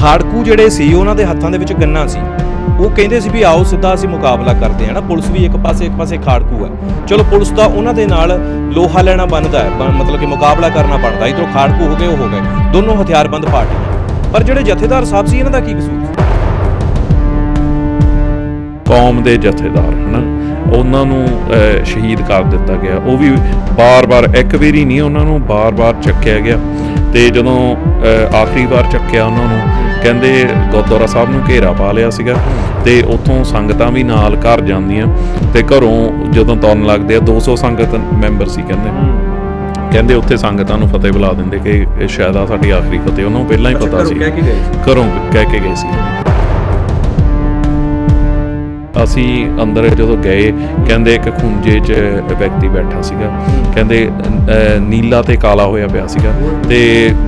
ਖਾੜਕੂ ਜਿਹੜੇ ਸੀ ਉਹਨਾਂ ਦੇ ਹੱਥਾਂ ਦੇ ਵਿੱਚ ਗੰਨਾ ਸੀ। ਉਹ ਕਹਿੰਦੇ ਸੀ ਵੀ ਆਓ ਸਿੱਧਾ ਅਸੀਂ ਮੁਕਾਬਲਾ ਕਰਦੇ ਹਾਂ ਨਾ ਪੁਲਿਸ ਵੀ ਇੱਕ ਪਾਸੇ ਇੱਕ ਪਾਸੇ ਖਾੜਕੂ ਹੈ। ਚਲੋ ਪੁਲਿਸ ਦਾ ਉਹਨਾਂ ਦੇ ਨਾਲ ਲੋਹਾ ਲੈਣਾ ਬਣਦਾ ਹੈ ਮਤਲਬ ਕਿ ਮੁਕਾਬਲਾ ਕਰਨਾ ਬਣਦਾ ਇਧਰੋਂ ਖਾੜਕੂ ਹੋ ਗਏ ਉਹ ਹੋ ਗਏ। ਦੋਨੋਂ ਹਥਿਆਰਬੰਦ ਪਾਰਟੀਆਂ ਪਰ ਜਿਹੜੇ ਜਥੇਦਾਰ ਸਾਹਿਬ ਸੀ ਇਹਨਾਂ ਦਾ ਕੀ ਕਸੂਰ? ਕੌਮ ਦੇ ਜਥੇਦਾਰ ਹਨਾ? ਉਹਨਾਂ ਨੂੰ ਸ਼ਹੀਦ ਕਰ ਦਿੱਤਾ ਗਿਆ। ਉਹ ਵੀ ਬਾਰ-ਬਾਰ ਇੱਕ ਵਾਰੀ ਨਹੀਂ ਉਹਨਾਂ ਨੂੰ ਬਾਰ-ਬਾਰ ਚੱਕਿਆ ਗਿਆ। ਤੇ ਜਦੋਂ ਅਹ, ਆਖਰੀ ਵਾਰ ਚੱਕਿਆ ਉਹਨਾਂ ਨੂੰ ਕਹਿੰਦੇ ਗੁਰਦੁਆਰਾ ਸਾਹਿਬ ਨੂੰ ਘੇਰਾ ਪਾ ਲਿਆ ਸੀਗਾ ਤੇ ਉੱਥੋਂ ਸੰਗਤਾਂ ਵੀ ਨਾਲ ਘਰ ਜਾਂਦੀਆਂ ਤੇ ਘਰੋਂ ਜਦੋਂ ਤੁਰਨ ਲੱਗਦੇ ਆ 200 ਸੰਗਤ ਮੈਂਬਰ ਸੀ ਕਹਿੰਦੇ। ਕਹਿੰਦੇ ਉੱਥੇ ਸੰਗਤਾਂ ਨੂੰ ਫਤਿਹ ਬੁਲਾ ਦਿੰਦੇ ਕਿ ਇਹ ਸ਼ਾਇਦ ਆ ਸਾਡੀ ਆਖਰੀ ਫਤਿਹ ਉਹਨਾਂ ਨੂੰ ਪਹਿਲਾਂ ਹੀ ਪਤਾ ਸੀ? ਘਰੋਂ ਕਹਿ ਕੇ ਗਏ ਸੀ। ਅਸੀਂ ਅੰਦਰ ਜਦੋਂ ਗਏ, ਕਹਿੰਦੇ ਇੱਕ ਖੁੰਝੇ 'ਚ ਵਿਅਕਤੀ ਬੈਠਾ ਸੀਗਾ। ਕਹਿੰਦੇ ਨੀਲਾ ਤੇ ਕਾਲਾ ਹੋਇਆ ਪਿਆ ਸੀਗਾ ਤੇ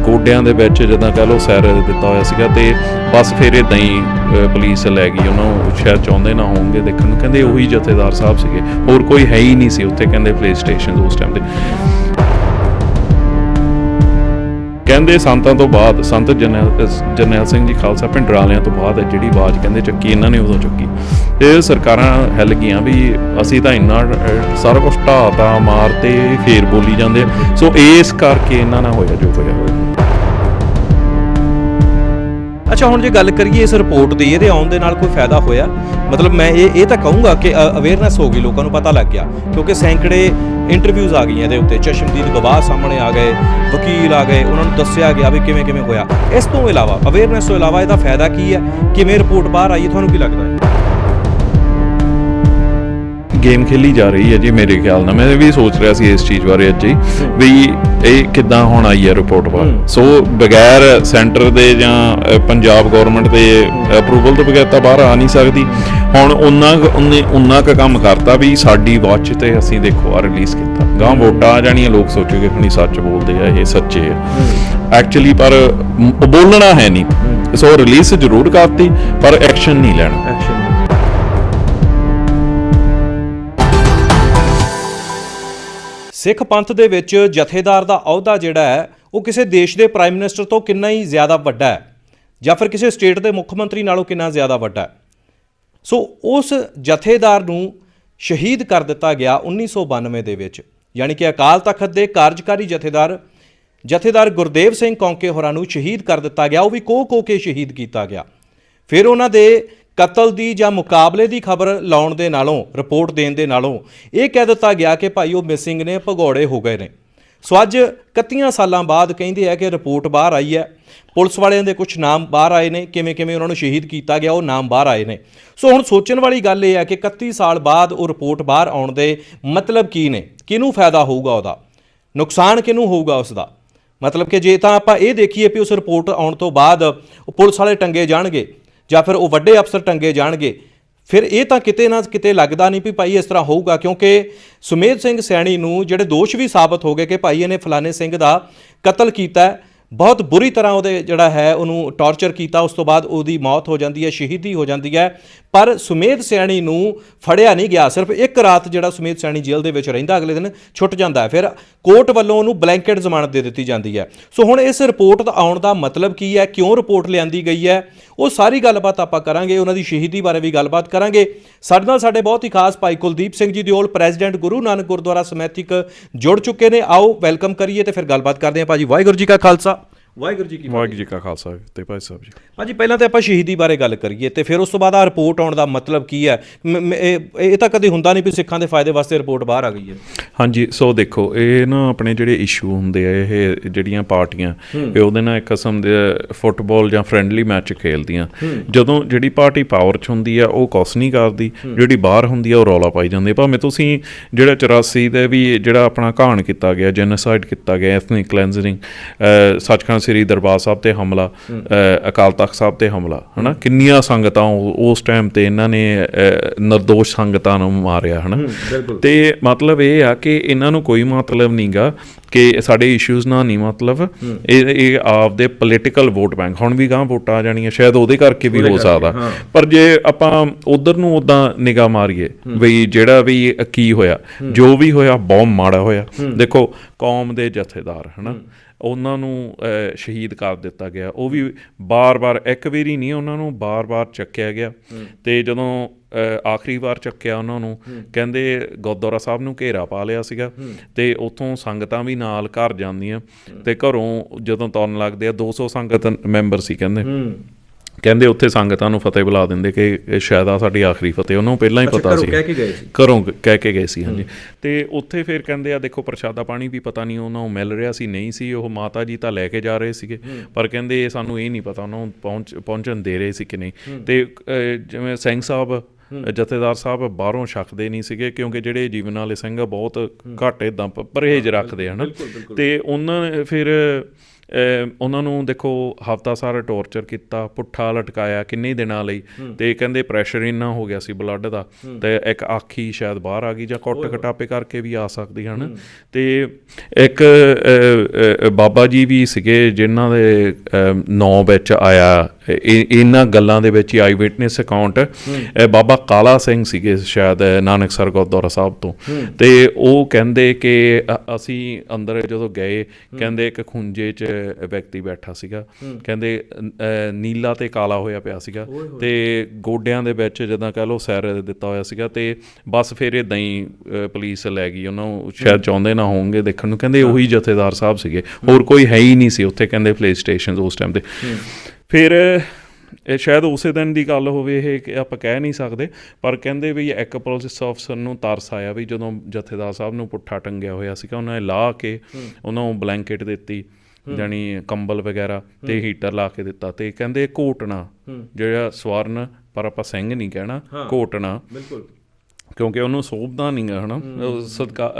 ਗੋਡਿਆਂ ਦੇ ਵਿੱਚ ਜਿੱਦਾਂ ਕਹ ਲਓ ਸੈਰ ਦਿੱਤਾ ਹੋਇਆ ਸੀਗਾ ਤੇ ਬਸ ਫਿਰ ਇਦਾਂ ਹੀ ਪੁਲਿਸ ਲੈ ਗਈ ਉਹਨਾਂ ਨੂੰ ਸ਼ਾਇਦ ਚਾਹੁੰਦੇ ਨਾ ਹੋਣਗੇ ਦੇਖਣ ਨੂੰ। ਕਹਿੰਦੇ ਉਹੀ ਜਥੇਦਾਰ ਸਾਹਿਬ ਸੀਗੇ, ਹੋਰ ਕੋਈ ਹੈ ਹੀ ਨਹੀਂ ਸੀ ਉੱਥੇ, ਕਹਿੰਦੇ ਪਲੇ ਸਟੇਸ਼ਨ ਉਸ ਟਾਈਮ ਤੇ। ਕਹਿੰਦੇ ਸੰਤਾਂ ਤੋਂ ਬਾਅਦ ਸੰਤ ਜਰਨੈਲ ਜਰਨੈਲ ਸਿੰਘ ਜੀ ਖਾਲਸਾ ਪਿੰਡ ਰਾਲਿਆਂ ਤੋਂ ਬਾਅਦ ਜਿਹੜੀ ਆਵਾਜ਼ ਕਹਿੰਦੇ ਚੱਕੀ ਇਹਨਾਂ ਨੇ ਉਦੋਂ ਚੱਕੀ। ਇਹ ਸਰਕਾਰਾਂ ਹਿੱਲ ਗਈਆਂ ਵੀ ਅਸੀਂ ਤਾਂ ਇੰਨਾ ਅਹ, ਸਾਰਾ ਕੁਝ ਢਾਤਾ ਮਾਰਤੇ ਫੇਰ ਬੋਲੀ ਜਾਂਦੇ। ਸੋ ਇਸ ਕਰਕੇ ਇਹਨਾਂ ਨਾਲ ਹੋਇਆ ਜੋ ਹੋਇਆ ਹੋਇਆ। ਅੱਛਾ, ਹੁਣ ਜੇ ਗੱਲ ਕਰੀਏ ਇਸ ਰਿਪੋਰਟ ਦੀ, ਇਹਦੇ ਆਉਣ ਦੇ ਨਾਲ ਕੋਈ ਫਾਇਦਾ ਹੋਇਆ? ਮਤਲਬ ਮੈਂ ਇਹ ਇਹ ਤਾਂ ਕਹੂੰਗਾ ਕਿ ਅਵੇਅਰਨੈਸ ਹੋ ਗਈ, ਲੋਕਾਂ ਨੂੰ ਪਤਾ ਲੱਗ ਗਿਆ, ਕਿਉਂਕਿ ਸੈਂਕੜੇ ਇੰਟਰਵਿਊਜ਼ ਆ ਗਈਆਂ ਇਹਦੇ ਉੱਤੇ, ਚਸ਼ਮਦੀਦ ਗਵਾਹ ਸਾਹਮਣੇ ਆ ਗਏ, ਵਕੀਲ ਆ ਗਏ, ਉਹਨਾਂ ਨੂੰ ਦੱਸਿਆ ਗਿਆ ਵੀ ਕਿਵੇਂ ਕਿਵੇਂ ਹੋਇਆ। ਇਸ ਤੋਂ ਇਲਾਵਾ ਅਵੇਅਰਨੈਸ ਤੋਂ ਇਲਾਵਾ ਇਹਦਾ ਫਾਇਦਾ ਕੀ ਹੈ? ਕਿਵੇਂ ਰਿਪੋਰਟ ਬਾਹਰ ਆਈ ਤੁਹਾਨੂੰ ਕੀ ਲੱਗਦਾ ਹੈ? ਗੇਮ ਖੇਲੀ ਜਾ ਰਹੀ ਹੈ ਜੀ ਮੇਰੇ ਖਿਆਲ ਨਾਲ। ਮੈਂ ਵੀ ਸੋਚ ਰਿਹਾ ਸੀ ਇਸ ਚੀਜ਼ ਬਾਰੇ ਅੱਜ ਹੀ ਵੀ ਇਹ ਕਿੱਦਾਂ ਹੁਣ ਆਈ ਹੈ ਰਿਪੋਰਟ ਬਾਹਰ। ਸੋ ਬਗੈਰ ਸੈਂਟਰ ਦੇ ਜਾਂ ਪੰਜਾਬ ਗਵਰਨਮੈਂਟ ਦੇ ਅਪਰੂਵਲ ਤੋਂ ਬਗੈਰ ਤਾਂ ਬਾਹਰ ਆ ਨਹੀਂ ਸਕਦੀ। ਹੁਣ ਉਹਨਾਂ ਉਹਨੇ ਉਹਨਾਂ ਕ ਕੰਮ ਕਰਤਾ ਵੀ ਸਾਡੀ ਵਾਚ ਤੇ ਅਸੀਂ ਦੇਖੋ ਆ ਰਿਲੀਜ਼ ਕੀਤਾ। ਗਾਂ ਵੋਟਾਂ ਆ ਜਾਣੀਆਂ ਲੋਕ ਸੋਚੋਗੇ ਕਿ ਨਹੀਂ ਸੱਚ ਬੋਲਦੇ ਆ ਇਹ ਸੱਚੇ ਆ। ਐਕਚੁਅਲੀ ਪਰ ਬੋਲਣਾ ਹੈ ਨਹੀਂ। ਸੋ ਰਿਲੀਜ਼ ਜ਼ਰੂਰ ਕਰਤੀ ਪਰ ਐਕਸ਼ਨ ਨਹੀਂ ਲੈਣਾ। ਐਕਸ਼ਨ ਸਿੱਖ ਪੰਥ ਦੇ ਵਿੱਚ ਜਥੇਦਾਰ ਦਾ ਅਹੁਦਾ ਜਿਹੜਾ ਹੈ, ਉਹ ਕਿਸੇ ਦੇਸ਼ ਦੇ ਪ੍ਰਾਈਮ ਮਿਨਿਸਟਰ ਤੋਂ ਕਿੰਨਾ ਹੀ ਜ਼ਿਆਦਾ ਵੱਡਾ ਹੈ ਜਾਂ ਫਿਰ ਕਿਸੇ ਸਟੇਟ ਦੇ ਮੁੱਖ ਮੰਤਰੀ ਨਾਲੋਂ ਕਿੰਨਾ ਜ਼ਿਆਦਾ ਵੱਡਾ ਹੈ। ਸੋ ਉਸ ਜਥੇਦਾਰ ਨੂੰ ਸ਼ਹੀਦ ਕਰ ਦਿੱਤਾ ਗਿਆ 1992 ਦੇ ਵਿੱਚ, ਯਾਨੀ ਕਿ ਅਕਾਲ ਤਖਤ ਦੇ ਕਾਰਜਕਾਰੀ ਜਥੇਦਾਰ ਜਥੇਦਾਰ ਗੁਰਦੇਵ ਸਿੰਘ ਕੌਂਕੇ ਹੋਰਾਂ ਨੂੰ ਸ਼ਹੀਦ ਕਰ ਦਿੱਤਾ ਗਿਆ, ਉਹ ਵੀ ਕੋਹ ਕੋਹ ਕੇ ਸ਼ਹੀਦ ਕੀਤਾ ਗਿਆ। ਫਿਰ ਉਹਨਾਂ ਦੇ ਕਤਲ ਦੀ ਜਾਂ ਮੁਕਾਬਲੇ ਦੀ ਖਬਰ ਲਾਉਣ ਦੇ ਨਾਲੋਂ, ਰਿਪੋਰਟ ਦੇਣ ਦੇ ਨਾਲੋਂ ਇਹ ਕਹਿ ਦਿੱਤਾ ਗਿਆ ਕਿ ਭਾਈ ਉਹ ਮਿਸਿੰਗ ਨੇ ਭਗੌੜੇ ਹੋ ਗਏ ਨੇ। ਸੋ ਅੱਜ 31 ਸਾਲਾਂ ਬਾਅਦ ਕਹਿੰਦੇ ਆ ਕਿ ਰਿਪੋਰਟ ਬਾਹਰ ਆਈ ਹੈ। ਪੁਲਿਸ ਵਾਲਿਆਂ ਦੇ ਕੁਝ ਨਾਮ ਬਾਹਰ ਆਏ ਨੇ, ਕਿਵੇਂ ਕਿਵੇਂ ਉਹਨਾਂ ਨੂੰ ਸ਼ਹੀਦ ਕੀਤਾ ਗਿਆ, ਉਹ ਨਾਮ ਬਾਹਰ ਆਏ ਨੇ। ਸੋ ਹੁਣ ਸੋਚਣ ਵਾਲੀ ਗੱਲ ਇਹ ਹੈ ਕਿ 31 ਸਾਲ ਬਾਅਦ ਉਹ ਰਿਪੋਰਟ ਬਾਹਰ ਆਉਣ ਦੇ ਮਤਲਬ ਕੀ ਨੇ? ਕਿਹਨੂੰ ਫਾਇਦਾ ਹੋਊਗਾ ਉਹਦਾ? ਨੁਕਸਾਨ ਕਿਹਨੂੰ ਹੋਊਗਾ ਉਸ ਦਾ ਮਤਲਬ ਕਿ ਜੇ ਤਾਂ ਆਪਾਂ ਇਹ ਦੇਖੀਏ ਵੀ ਉਸ ਰਿਪੋਰਟ ਆਉਣ ਤੋਂ ਬਾਅਦ ਉਹ ਪੁਲਿਸ ਵਾਲੇ ਟੰਗੇ ਜਾਣਗੇ ਜਾਂ ਫਿਰ ਉਹ ਵੱਡੇ ਅਫਸਰ ਟੰਗੇ ਜਾਣਗੇ। ਫਿਰ ਇਹ ਤਾਂ ਕਿਤੇ ਨਾ ਕਿਤੇ ਲੱਗਦਾ ਨਹੀਂ ਵੀ ਭਾਈ ਇਸ ਤਰ੍ਹਾਂ ਹੋਊਗਾ, ਕਿਉਂਕਿ ਸੁਮੇਧ ਸਿੰਘ ਸੈਣੀ ਨੂੰ ਜਿਹੜੇ ਦੋਸ਼ ਵੀ ਸਾਬਤ ਹੋ ਗਏ ਕਿ ਭਾਈ ਇਹਨੇ ਫਲਾਣੇ ਸਿੰਘ ਦਾ ਕਤਲ ਕੀਤਾ ਬਹੁਤ ਬੁਰੀ ਤਰ੍ਹਾਂ ਉਹਦੇ ਜਿਹੜਾ ਹੈ, ਉਹਨੂੰ ਟਾਰਚਰ ਕੀਤਾ, ਉਸ ਤੋਂ ਬਾਅਦ ਉਹਦੀ ਮੌਤ ਹੋ ਜਾਂਦੀ ਹੈ, ਸ਼ਹੀਦੀ ਹੋ ਜਾਂਦੀ ਹੈ। ਪਰ ਸੁਮੇਧ ਸੈਣੀ ਨੂੰ ਫੜਿਆ ਨਹੀਂ ਗਿਆ, ਸਿਰਫ ਇੱਕ ਰਾਤ ਜਿਹੜਾ ਸੁਮੇਧ ਸੈਣੀ ਜੇਲ੍ਹ ਦੇ ਵਿੱਚ ਰਹਿੰਦਾ, ਅਗਲੇ ਦਿਨ ਛੁੱਟ ਜਾਂਦਾ ਹੈ। ਫਿਰ ਕੋਰਟ ਵੱਲੋਂ ਉਹਨੂੰ ਬਲੈਂਕਟ ਜ਼ਮਾਨਤ ਦੇ ਦਿੱਤੀ ਜਾਂਦੀ ਹੈ। ਸੋ ਹੁਣ ਇਸ ਰਿਪੋਰਟ ਦਾ ਆਉਣ ਦਾ ਮਤਲਬ ਕੀ ਹੈ, ਕਿਉਂ ਰਿਪੋਰਟ ਲਿਆਂਦੀ ਗਈ ਹੈ, ਉਹ ਸਾਰੀ ਗੱਲਬਾਤ ਆਪਾਂ ਕਰਾਂਗੇ, ਉਹਨਾਂ ਦੀ ਸ਼ਹੀਦੀ ਬਾਰੇ ਵੀ ਗੱਲਬਾਤ ਕਰਾਂਗੇ। ਸਾਡੇ ਨਾਲ ਸਾਡੇ ਬਹੁਤ ਹੀ ਖਾਸ ਭਾਈ ਕੁਲਦੀਪ ਸਿੰਘ ਜੀ ਦਿਓਲ, ਪ੍ਰੈਜ਼ੀਡੈਂਟ ਗੁਰੂ ਨਾਨਕ ਗੁਰਦੁਆਰਾ ਸਮੈਤਿਕ ਜੁੜ ਚੁੱਕੇ ਨੇ। ਆਓ, ਵੈਲਕਮ ਕਰੀਏ ਤੇ ਫਿਰ ਗੱਲਬਾਤ ਕਰਦੇ ਹਾਂ ਭਾਜੀ। ਵਾਹਿਗੁਰੂ ਜੀ ਕਾ ਖਾਲਸਾ। ਵਾਹਿਗੁਰੂ ਜੀ ਕੀ ਵਾਹਿਗੁਰੂ ਜੀ ਕਾ ਖਾਲਸਾ ਤੇ ਭਾਈ ਸਾਹਿਬ ਜੀ। ਭਾਜੀ ਪਹਿਲਾਂ ਤੇ ਆਪਾਂ ਸ਼ਹੀਦੀ ਬਾਰੇ ਗੱਲ ਕਰੀਏ ਤੇ ਫਿਰ ਉਸ ਤੋਂ ਬਾਅਦ ਆ ਰਿਪੋਰਟ ਆਉਣ ਦਾ ਮਤਲਬ ਕੀ ਹੈ? ਇਹ ਤਾਂ ਕਦੇ ਹੁੰਦਾ ਨਹੀਂ ਵੀ ਸਿੱਖਾਂ ਦੇ ਫਾਇਦੇ ਵਾਸਤੇ ਰਿਪੋਰਟ ਬਾਹਰ ਆ ਗਈ ਹੈ। ਹਾਂਜੀ ਸੋ ਦੇਖੋ ਇਹ ਨਾ ਆਪਣੇ ਜਿਹੜੇ ਇਸ਼ੂ ਹੁੰਦੇ ਆ ਇਹ ਜਿਹੜੀਆਂ ਪਾਰਟੀਆਂ ਇਹ ਉਹਦੇ ਨਾਲ ਇੱਕ ਕਿਸਮ ਦੇ ਫੁੱਟਬਾਲ ਜਾਂ ਫ੍ਰੈਂਡਲੀ ਮੈਚ ਖੇਲਦੀਆਂ। ਜਦੋਂ ਜਿਹੜੀ ਪਾਰਟੀ ਪਾਵਰ 'ਚ ਹੁੰਦੀ ਆ ਉਹ ਕੁਛ ਨਹੀਂ ਕਰਦੀ ਜਿਹੜੀ ਬਾਹਰ ਹੁੰਦੀ ਆ ਉਹ ਰੌਲਾ ਪਾਈ ਜਾਂਦੀ ਆ। ਭਾਵੇਂ ਤੁਸੀਂ ਜਿਹੜਾ 84 ਦੇ ਵੀ ਜਿਹੜਾ ਆਪਣਾ ਘਾਣ ਕੀਤਾ ਗਿਆ ਜੈਨੋਸਾਈਡ ਕੀਤਾ ਗਿਆ ਐਥਨਿਕ ਕਲੈਂਜ਼ਿੰਗ ਸੱਚਖੰਡ ਸ੍ਰੀ ਦਰਬਾਰ ਸਾਹਿਬ ਤੇ ਹਮਲਾ ਅਕਾਲ ਤਖਤ ਸਾਹਿਬ ਤੇ ਹਮਲਾ ਹਨਾ? ਕਿੰਨੀਆਂ ਸੰਗਤਾਂ ਉਸ ਟਾਈਮ ਤੇ ਇਹਨਾਂ ਨੇ ਨਿਰਦੋਸ਼ ਸੰਗਤਾਂ ਨੂੰ ਮਾਰਿਆ ਹਨਾ? ਤੇ ਮਤਲਬ ਇਹ ਆ ਕਿ ਇਹਨਾਂ ਨੂੰ ਕੋਈ ਮਤਲਬ ਨਹੀਂਗਾ ਕਿ ਸਾਡੇ ਇਸ਼ੂਜ਼ ਨਾਲ ਨਹੀਂ ਮਤਲਬ। ਇਹ ਇਹ ਆਪਦੇ ਪੋਲੀਟੀਕਲ ਵੋਟ ਬੈਂਕ ਹੁਣ ਵੀ ਗਾਂ ਵੋਟਾਂ ਆ ਜਾਣੀਆਂ ਸ਼ਾਇਦ ਉਹਦੇ ਕਰਕੇ ਵੀ ਹੋ ਸਕਦਾ। ਪਰ ਜੇ ਆਪਾਂ ਉਧਰ ਨੂੰ ਉਦਾਂ ਨਿਗਾਹ ਮਾਰੀਏ ਵੀ ਜਿਹੜਾ ਵੀ ਕੀ ਹੋਇਆ ਜੋ ਵੀ ਹੋਇਆ ਬਹੁਤ ਮਾੜਾ ਹੋਇਆ। ਦੇਖੋ ਕੌਮ ਦੇ ਜਥੇਦਾਰ ਹਨਾ? ਉਹਨਾਂ ਨੂੰ ਸ਼ਹੀਦ ਕਰ ਦਿੱਤਾ ਗਿਆ। ਉਹ ਵੀ ਬਾਰ-ਬਾਰ ਇੱਕ ਵਾਰੀ ਨਹੀਂ ਉਹਨਾਂ ਨੂੰ ਬਾਰ-ਬਾਰ ਚੱਕਿਆ ਗਿਆ। ਤੇ ਜਦੋਂ ਆਖਰੀ ਵਾਰ ਚੱਕਿਆ ਉਹਨਾਂ ਨੂੰ ਕਹਿੰਦੇ ਗੁਰਦੁਆਰਾ ਸਾਹਿਬ ਨੂੰ ਘੇਰਾ ਪਾ ਲਿਆ ਸੀਗਾ। ਤੇ ਉੱਥੋਂ ਸੰਗਤਾਂ ਵੀ ਨਾਲ ਘਰ ਜਾਂਦੀਆਂ। ਤੇ ਘਰੋਂ ਜਦੋਂ ਤੁਰਨ ਲੱਗਦੇ ਆ 200 ਸੰਗਤ ਮੈਂਬਰ ਸੀ ਕਹਿੰਦੇ। ਕਹਿੰਦੇ ਉੱਥੇ ਸੰਗਤਾਂ ਨੂੰ ਫਤਿਹ ਬੁਲਾ ਦਿੰਦੇ ਕਿ ਇਹ ਸ਼ਾਇਦ ਆ ਸਾਡੀ ਆਖਰੀ ਫਤਿਹ ਉਹਨਾਂ ਨੂੰ ਪਹਿਲਾਂ ਹੀ ਪਤਾ ਸੀ। ਕਹਿ ਕੇ ਗਏ ਸੀ? ਘਰੋਂ ਕਹਿ ਕੇ ਗਏ ਸੀ ਹਾਂਜੀ। ਤੇ ਉੱਥੇ ਫਿਰ ਕਹਿੰਦੇ ਆ ਦੇਖੋ ਪ੍ਰਸ਼ਾਦਾ ਪਾਣੀ ਵੀ ਪਤਾ ਨਹੀਂ ਉਹਨਾਂ ਨੂੰ ਮਿਲ ਰਿਹਾ ਸੀ ਨਹੀਂ ਸੀ ਉਹ ਮਾਤਾ ਜੀ ਤਾਂ ਲੈ ਕੇ ਜਾ ਰਹੇ ਸੀਗੇ। ਪਰ ਕਹਿੰਦੇ ਇਹ ਸਾਨੂੰ ਇਹ ਨਹੀਂ ਪਤਾ ਉਹਨਾਂ ਨੂੰ ਪਹੁੰਚ ਪਹੁੰਚਣ ਦੇ ਰਹੇ ਸੀ ਕਿ ਨਹੀਂ। ਤੇ ਜਿਵੇਂ ਸਿੰਘ ਸਾਹਿਬ ਜਥੇਦਾਰ ਸਾਹਿਬ ਬਾਹਰੋਂ ਛਕਦੇ ਨਹੀਂ ਸੀਗੇ ਕਿਉਂਕਿ ਜਿਹੜੇ ਜੀਵਨ ਵਾਲੇ ਸਿੰਘ ਬਹੁਤ ਘੱਟ ਇਦਾਂ ਪਰਹੇਜ ਰੱਖਦੇ ਹਨ। ਤੇ ਉਹਨਾਂ ਫਿਰ ਉਹਨਾਂ ਨੂੰ ਦੇਖੋ ਹਫਤਾ ਸਾਰਾ ਟੌਰਚਰ ਕੀਤਾ ਪੁੱਠਾ ਲਟਕਾਇਆ ਕਿੰਨੇ ਦਿਨਾਂ ਲਈ ਤੇ ਕਹਿੰਦੇ ਪ੍ਰੈਸ਼ਰ ਇੰਨਾ ਹੋ ਗਿਆ ਸੀ ਬਲੱਡ ਦਾ ਤੇ ਇੱਕ ਆਖੀ ਸ਼ਾਇਦ ਬਾਹਰ ਆ ਗਈ ਜਾਂ ਕੁੱਟ ਕਟਾਪੇ ਕਰਕੇ ਵੀ ਆ ਸਕਦੀ ਹਨ। ਤੇ ਇੱਕ ਬਾਬਾ ਜੀ ਵੀ ਸੀਗੇ ਜਿਨ੍ਹਾਂ ਦੇ ਨਾਂ ਵਿੱਚ ਆਇਆ ਇਹਨਾਂ ਗੱਲਾਂ ਦੇ ਵਿੱਚ ਹੀ ਆਈ ਵਿਟਨੈਸ ਅਕਾਊਂਟ। ਬਾਬਾ ਕਾਲਾ ਸਿੰਘ ਸੀਗੇ ਸ਼ਾਇਦ ਨਾਨਕਸਰ ਗੁਰਦੁਆਰਾ ਸਾਹਿਬ ਤੋਂ। ਤੇ ਉਹ ਕਹਿੰਦੇ ਕਿ ਅਸੀਂ ਅੰਦਰ ਜਦੋਂ ਗਏ ਕਹਿੰਦੇ ਇੱਕ ਖੁੰਝੇ 'ਚ ਵਿਅਕਤੀ ਬੈਠਾ ਸੀਗਾ। ਕਹਿੰਦੇ ਨੀਲਾ ਤੇ ਕਾਲਾ ਹੋਇਆ ਪਿਆ ਸੀਗਾ। ਤੇ ਗੋਡਿਆਂ ਦੇ ਵਿੱਚ ਜਦੋਂ ਕਹ ਲਓ ਸੈਰ ਦਿੱਤਾ ਹੋਇਆ ਸੀਗਾ ਤੇ ਬਸ ਫਿਰ ਇਦਾਂ ਹੀ ਪੁਲਿਸ ਲੈ ਗਈ। ਉਹਨਾਂ ਨੂੰ ਸ਼ਾਇਦ ਚਾਹੁੰਦੇ ਨਾ ਹੋਣਗੇ ਦੇਖਣ ਨੂੰ। ਕਹਿੰਦੇ ਉਹੀ ਜਥੇਦਾਰ ਸਾਹਿਬ ਸੀਗੇ। ਹੋਰ ਕੋਈ ਹੈ ਹੀ ਨਹੀਂ ਸੀ। ਉੱਥੇ ਕਹਿੰਦੇ ਪਲੇ ਸਟੇਸ਼ਨ ਉਸ ਟਾਈਮ ਤੇ। ਫਿਰ ਇਹ ਸ਼ਾਇਦ ਉਸੇ ਦਿਨ ਦੀ ਗੱਲ ਹੋਵੇ ਇਹ ਕਿ ਆਪਾਂ ਕਹਿ ਨਹੀਂ ਸਕਦੇ ਪਰ ਕਹਿੰਦੇ ਵੀ ਇੱਕ ਪੁਲਿਸ ਅਫਸਰ ਨੂੰ ਤਰਸ ਆਇਆ ਵੀ ਜਦੋਂ ਜਥੇਦਾਰ ਸਾਹਿਬ ਨੂੰ ਪੁੱਠਾ ਟੰਗਿਆ ਹੋਇਆ ਸੀਗਾ ਉਹਨਾਂ ਨੇ ਲਾ ਕੇ ਉਹਨਾਂ ਨੂੰ ਬਲੈਂਕਟ ਦਿੱਤੀ ਜਾਨੀ ਕੰਬਲ ਵਗੈਰਾ ਤੇ ਹੀਟਰ ਲਾ ਕੇ ਦਿੱਤਾ ਤੇ ਕਹਿੰਦੇ ਘੋਟਣਾ ਜਿਹੜਾ ਸਵਰਨ ਪਰ ਆਪਾਂ ਸਿੰਘ ਨਹੀਂ ਕਹਿਣਾ ਘੋਟਣਾ। ਬਿਲਕੁਲ। ਕਿਉਂਕਿ ਉਹਨੂੰ ਸੋਭਦਾ ਨਹੀਂ ਗਾ ਹਨਾ ਸਦਕਾ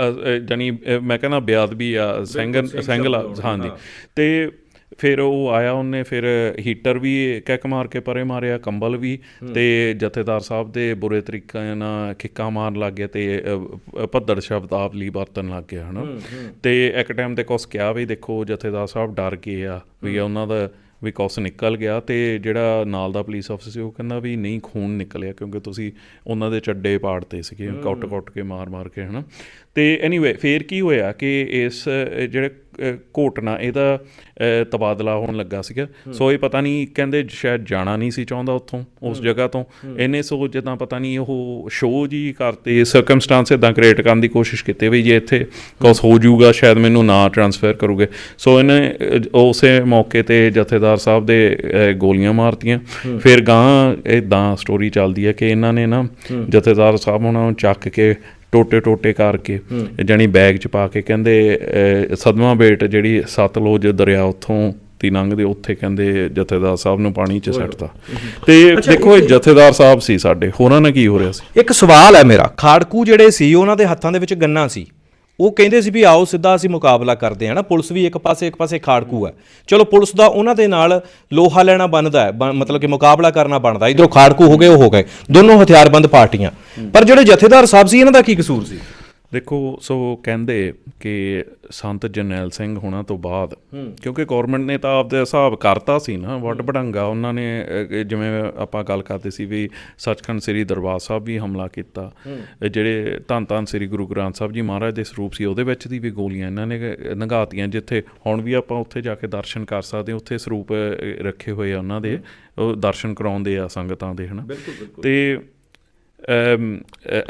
ਜਾਨੀ ਮੈਂ ਕਹਿੰਦਾ ਬਿਆਦਬੀ ਆ ਸਿੰਘ ਸਿੰਘ ਲਾ ਹਾਂਜੀ। ਤੇ ਫਿਰ ਉਹ ਆਇਆ ਉਹਨੇ ਫਿਰ ਹੀਟਰ ਵੀ ਕਿੱਕ ਮਾਰ ਕੇ ਪਰੇ ਮਾਰਿਆ ਕੰਬਲ ਵੀ ਤੇ ਜਥੇਦਾਰ ਸਾਹਿਬ ਦੇ ਬੁਰੇ ਤਰੀਕੇ ਨਾਲ ਕਿੱਕਾਂ ਮਾਰਨ ਲੱਗ ਗਿਆ ਤੇ ਭੱਦੜ ਸ਼ਬਦ ਆਪ ਲਈ ਵਰਤਨ ਲੱਗ ਗਿਆ ਹਨਾ। ਤੇ ਇੱਕ ਟਾਈਮ ਤੇ ਕੁਛ ਕਿਹਾ ਵੀ ਦੇਖੋ ਜਥੇਦਾਰ ਸਾਹਿਬ ਡਰ ਗਏ ਆ ਵੀ ਉਹਨਾਂ ਦਾ ਵੀ ਕੁਛ ਨਿਕਲ ਗਿਆ ਤੇ ਜਿਹੜਾ ਨਾਲ ਦਾ ਪੁਲਿਸ ਅਫਸਰ ਸੀ ਉਹ ਕਹਿੰਦਾ ਵੀ ਨਹੀਂ ਖੂਨ ਨਿਕਲਿਆ ਕਿਉਂਕਿ ਤੁਸੀਂ ਉਹਨਾਂ ਦੇ ਚੱਡੇ ਪਾੜਤੇ ਸੀਗੇ ਕੁੱਟ-ਕੁੱਟ ਕੇ ਮਾਰ-ਮਾਰ ਕੇ ਹਨਾ। ਤੇ ਐਨੀਵੇ ਫੇਰ ਕੀ ਹੋਇਆ ਕਿ ਇਸ ਜਿਹੜੇ ਘੋਟਣਾ ਇਹਦਾ ਤਬਾਦਲਾ ਹੋਣ ਲੱਗਾ ਸੀਗਾ। ਸੋ ਇਹ ਪਤਾ ਨਹੀਂ ਕਹਿੰਦੇ ਸ਼ਾਇਦ ਜਾਣਾ ਨਹੀਂ ਸੀ ਚਾਹੁੰਦਾ ਉੱਥੋਂ ਉਸ ਜਗ੍ਹਾ ਤੋਂ। ਇਹਨੇ ਸੋ ਜਿੱਦਾਂ ਪਤਾ ਨਹੀਂ ਉਹ ਸ਼ੋਅ ਜੀ ਕਰਤੇ ਸਰਕਮਸਟੈਂਸ ਇਦਾਂ ਕ੍ਰੀਏਟ ਕਰਨ ਦੀ ਕੋਸ਼ਿਸ਼ ਕੀਤੀ ਵੀ ਜੇ ਇੱਥੇ ਕੁਛ ਹੋ ਜਾਊਗਾ ਸ਼ਾਇਦ ਮੈਨੂੰ ਨਾ ਟਰਾਂਸਫਰ ਕਰੂਗੇ। ਸੋ ਇਹਨੇ ਉਸੇ ਮੌਕੇ ਤੇ ਜਥੇਦਾਰ ਸਾਹਿਬ ਦੇ ਗੋਲੀਆਂ ਮਾਰਤੀਆਂ। ਫਿਰ ਗਾਂ ਇਦਾਂ ਸਟੋਰੀ ਚੱਲਦੀ ਹੈ ਕਿ ਇਹਨਾਂ ਨੇ ਨਾ ਜਥੇਦਾਰ ਸਾਹਿਬ ਉਹਨਾਂ ਨੂੰ ਚੱਕ ਕੇ ਟੋਟੇ ਟੋਟੇ ਕਰਕੇ ਜਾਨੀ ਬੈਗ ਚ ਪਾ ਕੇ ਕਹਿੰਦੇ ਸਦਮਾ ਬੇਟ ਜਿਹੜੀ ਸਤਲੁਜ ਦਰਿਆ ਉੱਥੋਂ ਦੀ ਲੰਘਦੇ ਉੱਥੇ ਕਹਿੰਦੇ ਜਥੇਦਾਰ ਸਾਹਿਬ ਨੂੰ ਪਾਣੀ ਚ ਸੱਟਦਾ ਤੇ ਦੇਖੋ ਇਹ ਜਥੇਦਾਰ ਸਾਹਿਬ ਸੀ ਸਾਡੇ ਹੋਰਾਂ ਨਾਲ ਕੀ ਹੋ ਰਿਹਾ ਸੀ? ਇੱਕ ਸਵਾਲ ਹੈ ਮੇਰਾ ਖਾੜਕੂ ਜਿਹੜੇ ਸੀ ਉਹਨਾਂ ਦੇ ਹੱਥਾਂ ਦੇ ਵਿੱਚ ਗੰਨਾ ਸੀ। ਉਹ ਕਹਿੰਦੇ ਸੀ ਵੀ ਆਓ ਸਿੱਧਾ ਅਸੀਂ ਮੁਕਾਬਲਾ ਕਰਦੇ ਹਾਂ ਨਾ, ਪੁਲਿਸ ਵੀ ਇੱਕ ਪਾਸੇ ਇੱਕ ਪਾਸੇ ਖਾੜਕੂ ਹੈ। ਚਲੋ ਪੁਲਿਸ ਦਾ ਉਹਨਾਂ ਦੇ ਨਾਲ ਲੋਹਾ ਲੈਣਾ ਬਣਦਾ ਹੈ ਮਤਲਬ ਕਿ ਮੁਕਾਬਲਾ ਕਰਨਾ ਬਣਦਾ ਇਧਰੋਂ ਖਾੜਕੂ ਹੋ ਗਏ, ਉਹ ਹੋ ਗਏ। ਦੋਨੋਂ ਹਥਿਆਰਬੰਦ ਪਾਰਟੀਆਂ। ਪਰ ਜਿਹੜੇ ਜਥੇਦਾਰ ਸਾਹਿਬ ਸੀ, ਇਹਨਾਂ ਦਾ ਕੀ ਕਸੂਰ ਸੀ? ਦੇਖੋ ਸੋ ਕਹਿੰਦੇ ਕਿ ਸੰਤ ਜਰਨੈਲ ਸਿੰਘ ਹੋਣਾ ਤੋਂ ਬਾਅਦ ਕਿਉਂਕਿ ਗਵਰਨਮੈਂਟ ਨੇ ਤਾਂ ਆਪਦੇ ਹਿਸਾਬ ਕਰਤਾ ਸੀ ਨਾ ਵੱਡ ਬੜੰਗਾ ਉਹਨਾਂ ਨੇ ਜਿਵੇਂ ਆਪਾਂ ਗੱਲ ਕਰਦੇ ਸੀ ਵੀ ਸੱਚਖੰਡ ਸ੍ਰੀ ਦਰਬਾਰ ਸਾਹਿਬ ਵੀ ਹਮਲਾ ਕੀਤਾ। ਜਿਹੜੇ ਧੰਨ ਧੰਨ ਸ੍ਰੀ ਗੁਰੂ ਗ੍ਰੰਥ ਸਾਹਿਬ ਜੀ ਮਹਾਰਾਜ ਦੇ ਸਰੂਪ ਸੀ ਉਹਦੇ ਵਿੱਚ ਦੀ ਵੀ ਗੋਲੀਆਂ ਇਹਨਾਂ ਨੇ ਨਗਾਤੀਆਂ ਜਿੱਥੇ ਹੁਣ ਵੀ ਆਪਾਂ ਉੱਥੇ ਜਾ ਕੇ ਦਰਸ਼ਨ ਕਰ ਸਕਦੇ ਹਾਂ ਉੱਥੇ ਸਰੂਪ ਰੱਖੇ ਹੋਏ ਆ ਉਹਨਾਂ ਦੇ ਉਹ ਦਰਸ਼ਨ ਕਰਾਉਂਦੇ ਆ ਸੰਗਤਾਂ ਦੇ ਹਨਾ। ਤੇ